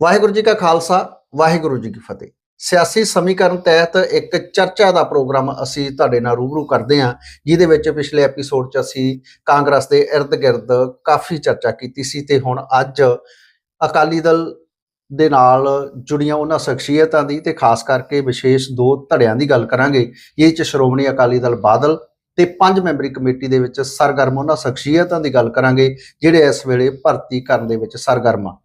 ਵਾਹਿਗੁਰੂ ਜੀ ਕਾ ਖਾਲਸਾ, ਵਾਹਿਗੁਰੂ ਜੀ ਕੀ ਫਤਿਹ। ਸਿਆਸੀ ਸਮੀਕਰਨ ਤਹਿਤ ਇੱਕ ਚਰਚਾ ਦਾ ਪ੍ਰੋਗਰਾਮ ਅਸੀਂ ਤੁਹਾਡੇ ਨਾਲ ਰੂਬਰੂ ਕਰਦੇ ਹਾਂ, ਜਿਹਦੇ ਵਿੱਚ ਪਿਛਲੇ ਐਪੀਸੋਡ 'ਚ ਅਸੀਂ ਕਾਂਗਰਸ ਦੇ ird-gird ਕਾਫੀ ਚਰਚਾ ਕੀਤੀ ਸੀ ਤੇ ਹੁਣ ਅੱਜ ਅਕਾਲੀ ਦਲ ਦੇ ਨਾਲ ਜੁੜੀਆਂ ਉਹਨਾਂ ਸ਼ਖਸੀਅਤਾਂ ਦੀ ਤੇ ਖਾਸ ਕਰਕੇ ਵਿਸ਼ੇਸ਼ ਦੋ ਧੜਿਆਂ ਦੀ ਗੱਲ ਕਰਾਂਗੇ। ਇਹ ਚ ਸ਼੍ਰੋਮਣੀ ਅਕਾਲੀ ਦਲ ਬਾਦਲ ਤੇ ਪੰਜ ਮੈਂਬਰੀ ਕਮੇਟੀ ਦੇ ਵਿੱਚ ਸਰਗਰਮ ਉਹਨਾਂ ਸ਼ਖਸੀਅਤਾਂ ਦੀ ਗੱਲ ਕਰਾਂਗੇ, ਜਿਹੜੇ ਇਸ ਵੇਲੇ ਭਰਤੀ ਕਰਨ ਦੇ ਵਿੱਚ ਸਰਗਰਮ ਆ।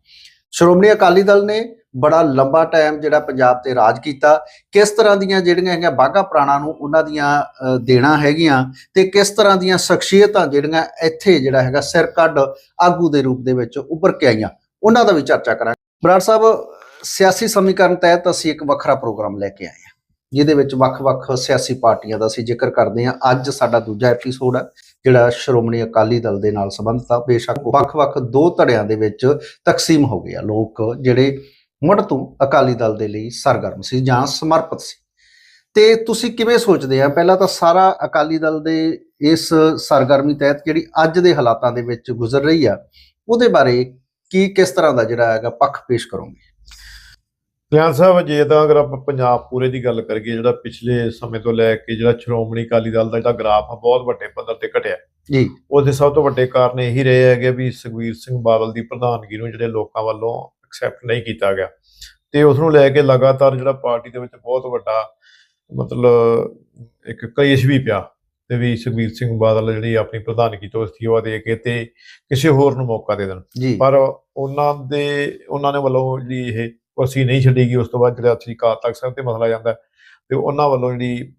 ਸ਼੍ਰੋਮਣੀ ਅਕਾਲੀ ਦਲ ਨੇ ਬੜਾ ਲੰਬਾ ਟਾਈਮ ਜਿਹੜਾ ਪੰਜਾਬ ਤੇ ਰਾਜ ਕੀਤਾ। ਕਿਸ ਤਰ੍ਹਾਂ ਦੀਆਂ ਜਿਹੜੀਆਂ ਹੈਗੀਆਂ ਬਾਗਾ ਪ੍ਰਾਣਾ ਨੂੰ ਉਹਨਾਂ ਦੀਆਂ ਦੇਣਾ ਹੈਗੀਆਂ ਤੇ ਕਿਸ ਤਰ੍ਹਾਂ ਦੀਆਂ ਸ਼ਖਸੀਅਤਾਂ ਜਿਹੜੀਆਂ ਇੱਥੇ ਜਿਹੜਾ ਹੈਗਾ ਸਿਰ ਕੱਢ ਆਗੂ ਦੇ ਰੂਪ ਦੇ ਵਿੱਚ ਉੱਭਰ ਕੇ ਆਈਆਂ, ਉਹਨਾਂ ਦਾ ਵੀ ਚਰਚਾ ਕਰਾਂਗੇ। ਬਰਾੜ ਸਾਹਿਬ, ਸਿਆਸੀ ਸਮੀਕਰਨ ਤਹਿਤ ਅਸੀਂ ਇੱਕ ਵੱਖਰਾ ਪ੍ਰੋਗਰਾਮ ਲੈ ਕੇ ਆਏ ਹਾਂ, ਜਿਹਦੇ ਵਿੱਚ ਵੱਖ-ਵੱਖ ਸਿਆਸੀ ਪਾਰਟੀਆਂ ਦਾ ਅਸੀਂ ਜ਼ਿਕਰ ਕਰਦੇ ਹਾਂ। ਅੱਜ ਸਾਡਾ ਦੂਜਾ ਐਪੀਸੋਡ ਹੈ। ਜਿਹੜਾ ਸ਼੍ਰੋਮਣੀ ਅਕਾਲੀ ਦਲ ਦੇ ਨਾਲ ਸੰਬੰਧਿਤ ਆ, ਬੇਸ਼ੱਕ ਵੱਖ-ਵੱਖ ਦੋ ਧੜਿਆਂ ਦੇ ਵਿੱਚ ਤਕਸੀਮ ਹੋ ਗਏ ਆ। ਲੋਕ ਜਿਹੜੇ ਮੁੜ ਤੋਂ ਅਕਾਲੀ ਦਲ ਦੇ ਲਈ ਸਰਗਰਮ ਸੀ ਜਾਂ ਸਮਰਪਿਤ ਸੀ। ਤੇ ਤੁਸੀਂ ਕਿਵੇਂ ਸੋਚਦੇ ਆ? ਪਹਿਲਾਂ ਤਾਂ ਸਾਰਾ ਅਕਾਲੀ ਦਲ ਦੇ ਇਸ ਸਰਗਰਮੀ ਤਹਿਤ ਜਿਹੜੀ ਅੱਜ ਦੇ ਹਾਲਾਤਾਂ ਦੇ ਵਿੱਚ ਗੁਜ਼ਰ ਰਹੀ ਆ, ਉਹਦੇ ਬਾਰੇ ਕੀ ਕਿਸ ਤਰ੍ਹਾਂ ਦਾ ਜਿਹੜਾ ਹੈਗਾ ਪੱਖ ਪੇਸ਼ ਕਰੋਗੇ? ਧਿਆਨ ਸਾਹਿਬ ਜੇ ਤਾਂ ਅਗਰ ਆਪਾਂ ਪੰਜਾਬ ਪੂਰੇ ਦੀ ਗੱਲ ਕਰੀਏ ਜਿਹੜਾ ਪਿਛਲੇ ਸਮੇਂ ਤੋਂ ਲੈ ਕੇ ਜਿਹੜਾ ਸ਼੍ਰੋਮਣੀ ਅਕਾਲੀ ਦਲ ਦਾ ਜਿਹੜਾ ਗ੍ਰਾਫ ਆ ਬਹੁਤ ਵੱਡੇ ਪੱਧਰ ਤੇ ਘਟਿਆ। ਜੀ। ਉਹਦੇ ਸਭ ਤੋਂ ਵੱਡੇ ਕਾਰਨ ਇਹੀ ਰਹੇ ਹੈਗੇ ਵੀ ਸੁਖਬੀਰ ਸਿੰਘ ਬਾਦਲ ਦੀ ਪ੍ਰਧਾਨਗੀ ਨੂੰ ਜਿਹੜੇ ਲੋਕਾਂ ਵੱਲੋਂ ਐਕਸੈਪਟ ਨਹੀਂ ਕੀਤਾ ਗਿਆ। ਤੇ ਉਸ ਨੂੰ ਲੈ ਕੇ ਲਗਾਤਾਰ ਜਿਹੜਾ ਪਾਰਟੀ ਦੇ ਵਿੱਚ ਬਹੁਤ ਵੱਡਾ ਮਤਲਬ ਇੱਕ ਕਲੇਸ਼ ਵੀ ਪਿਆ ਤੇ ਵੀ ਸੁਖਬੀਰ ਸਿੰਘ ਬਾਦਲ ਜਿਹੜੀ ਆਪਣੀ ਪ੍ਰਧਾਨਗੀ ਤੋਂ ਅਸਤੀਫਾ ਦੇ ਕੇ ਤੇ ਕਿਸੇ ਹੋਰ ਨੂੰ ਮੌਕਾ ਦੇ ਦੇਣ। ਪਰ ਉਹਨਾਂ ਦੇ ਉਹਨਾਂ ਨੇ ਵੱਲੋਂ ਜਿਹੜੀ ਇਹ ਕੁਰਸੀ ਨਹੀਂ ਛੱਡੀਗੀ ਉਸ ਤੋਂ ਬਾਅਦ ਜਿਹੜਾ ਸ੍ਰੀ ਅਕਾਲ ਤਖਤ ਸਾਹਿਬ ਤੇ ਮਸਲਾ ਜਾਂਦਾ ਤੇ ਉਹਨਾਂ ਵੱਲੋਂ ਜਿਹੜੀ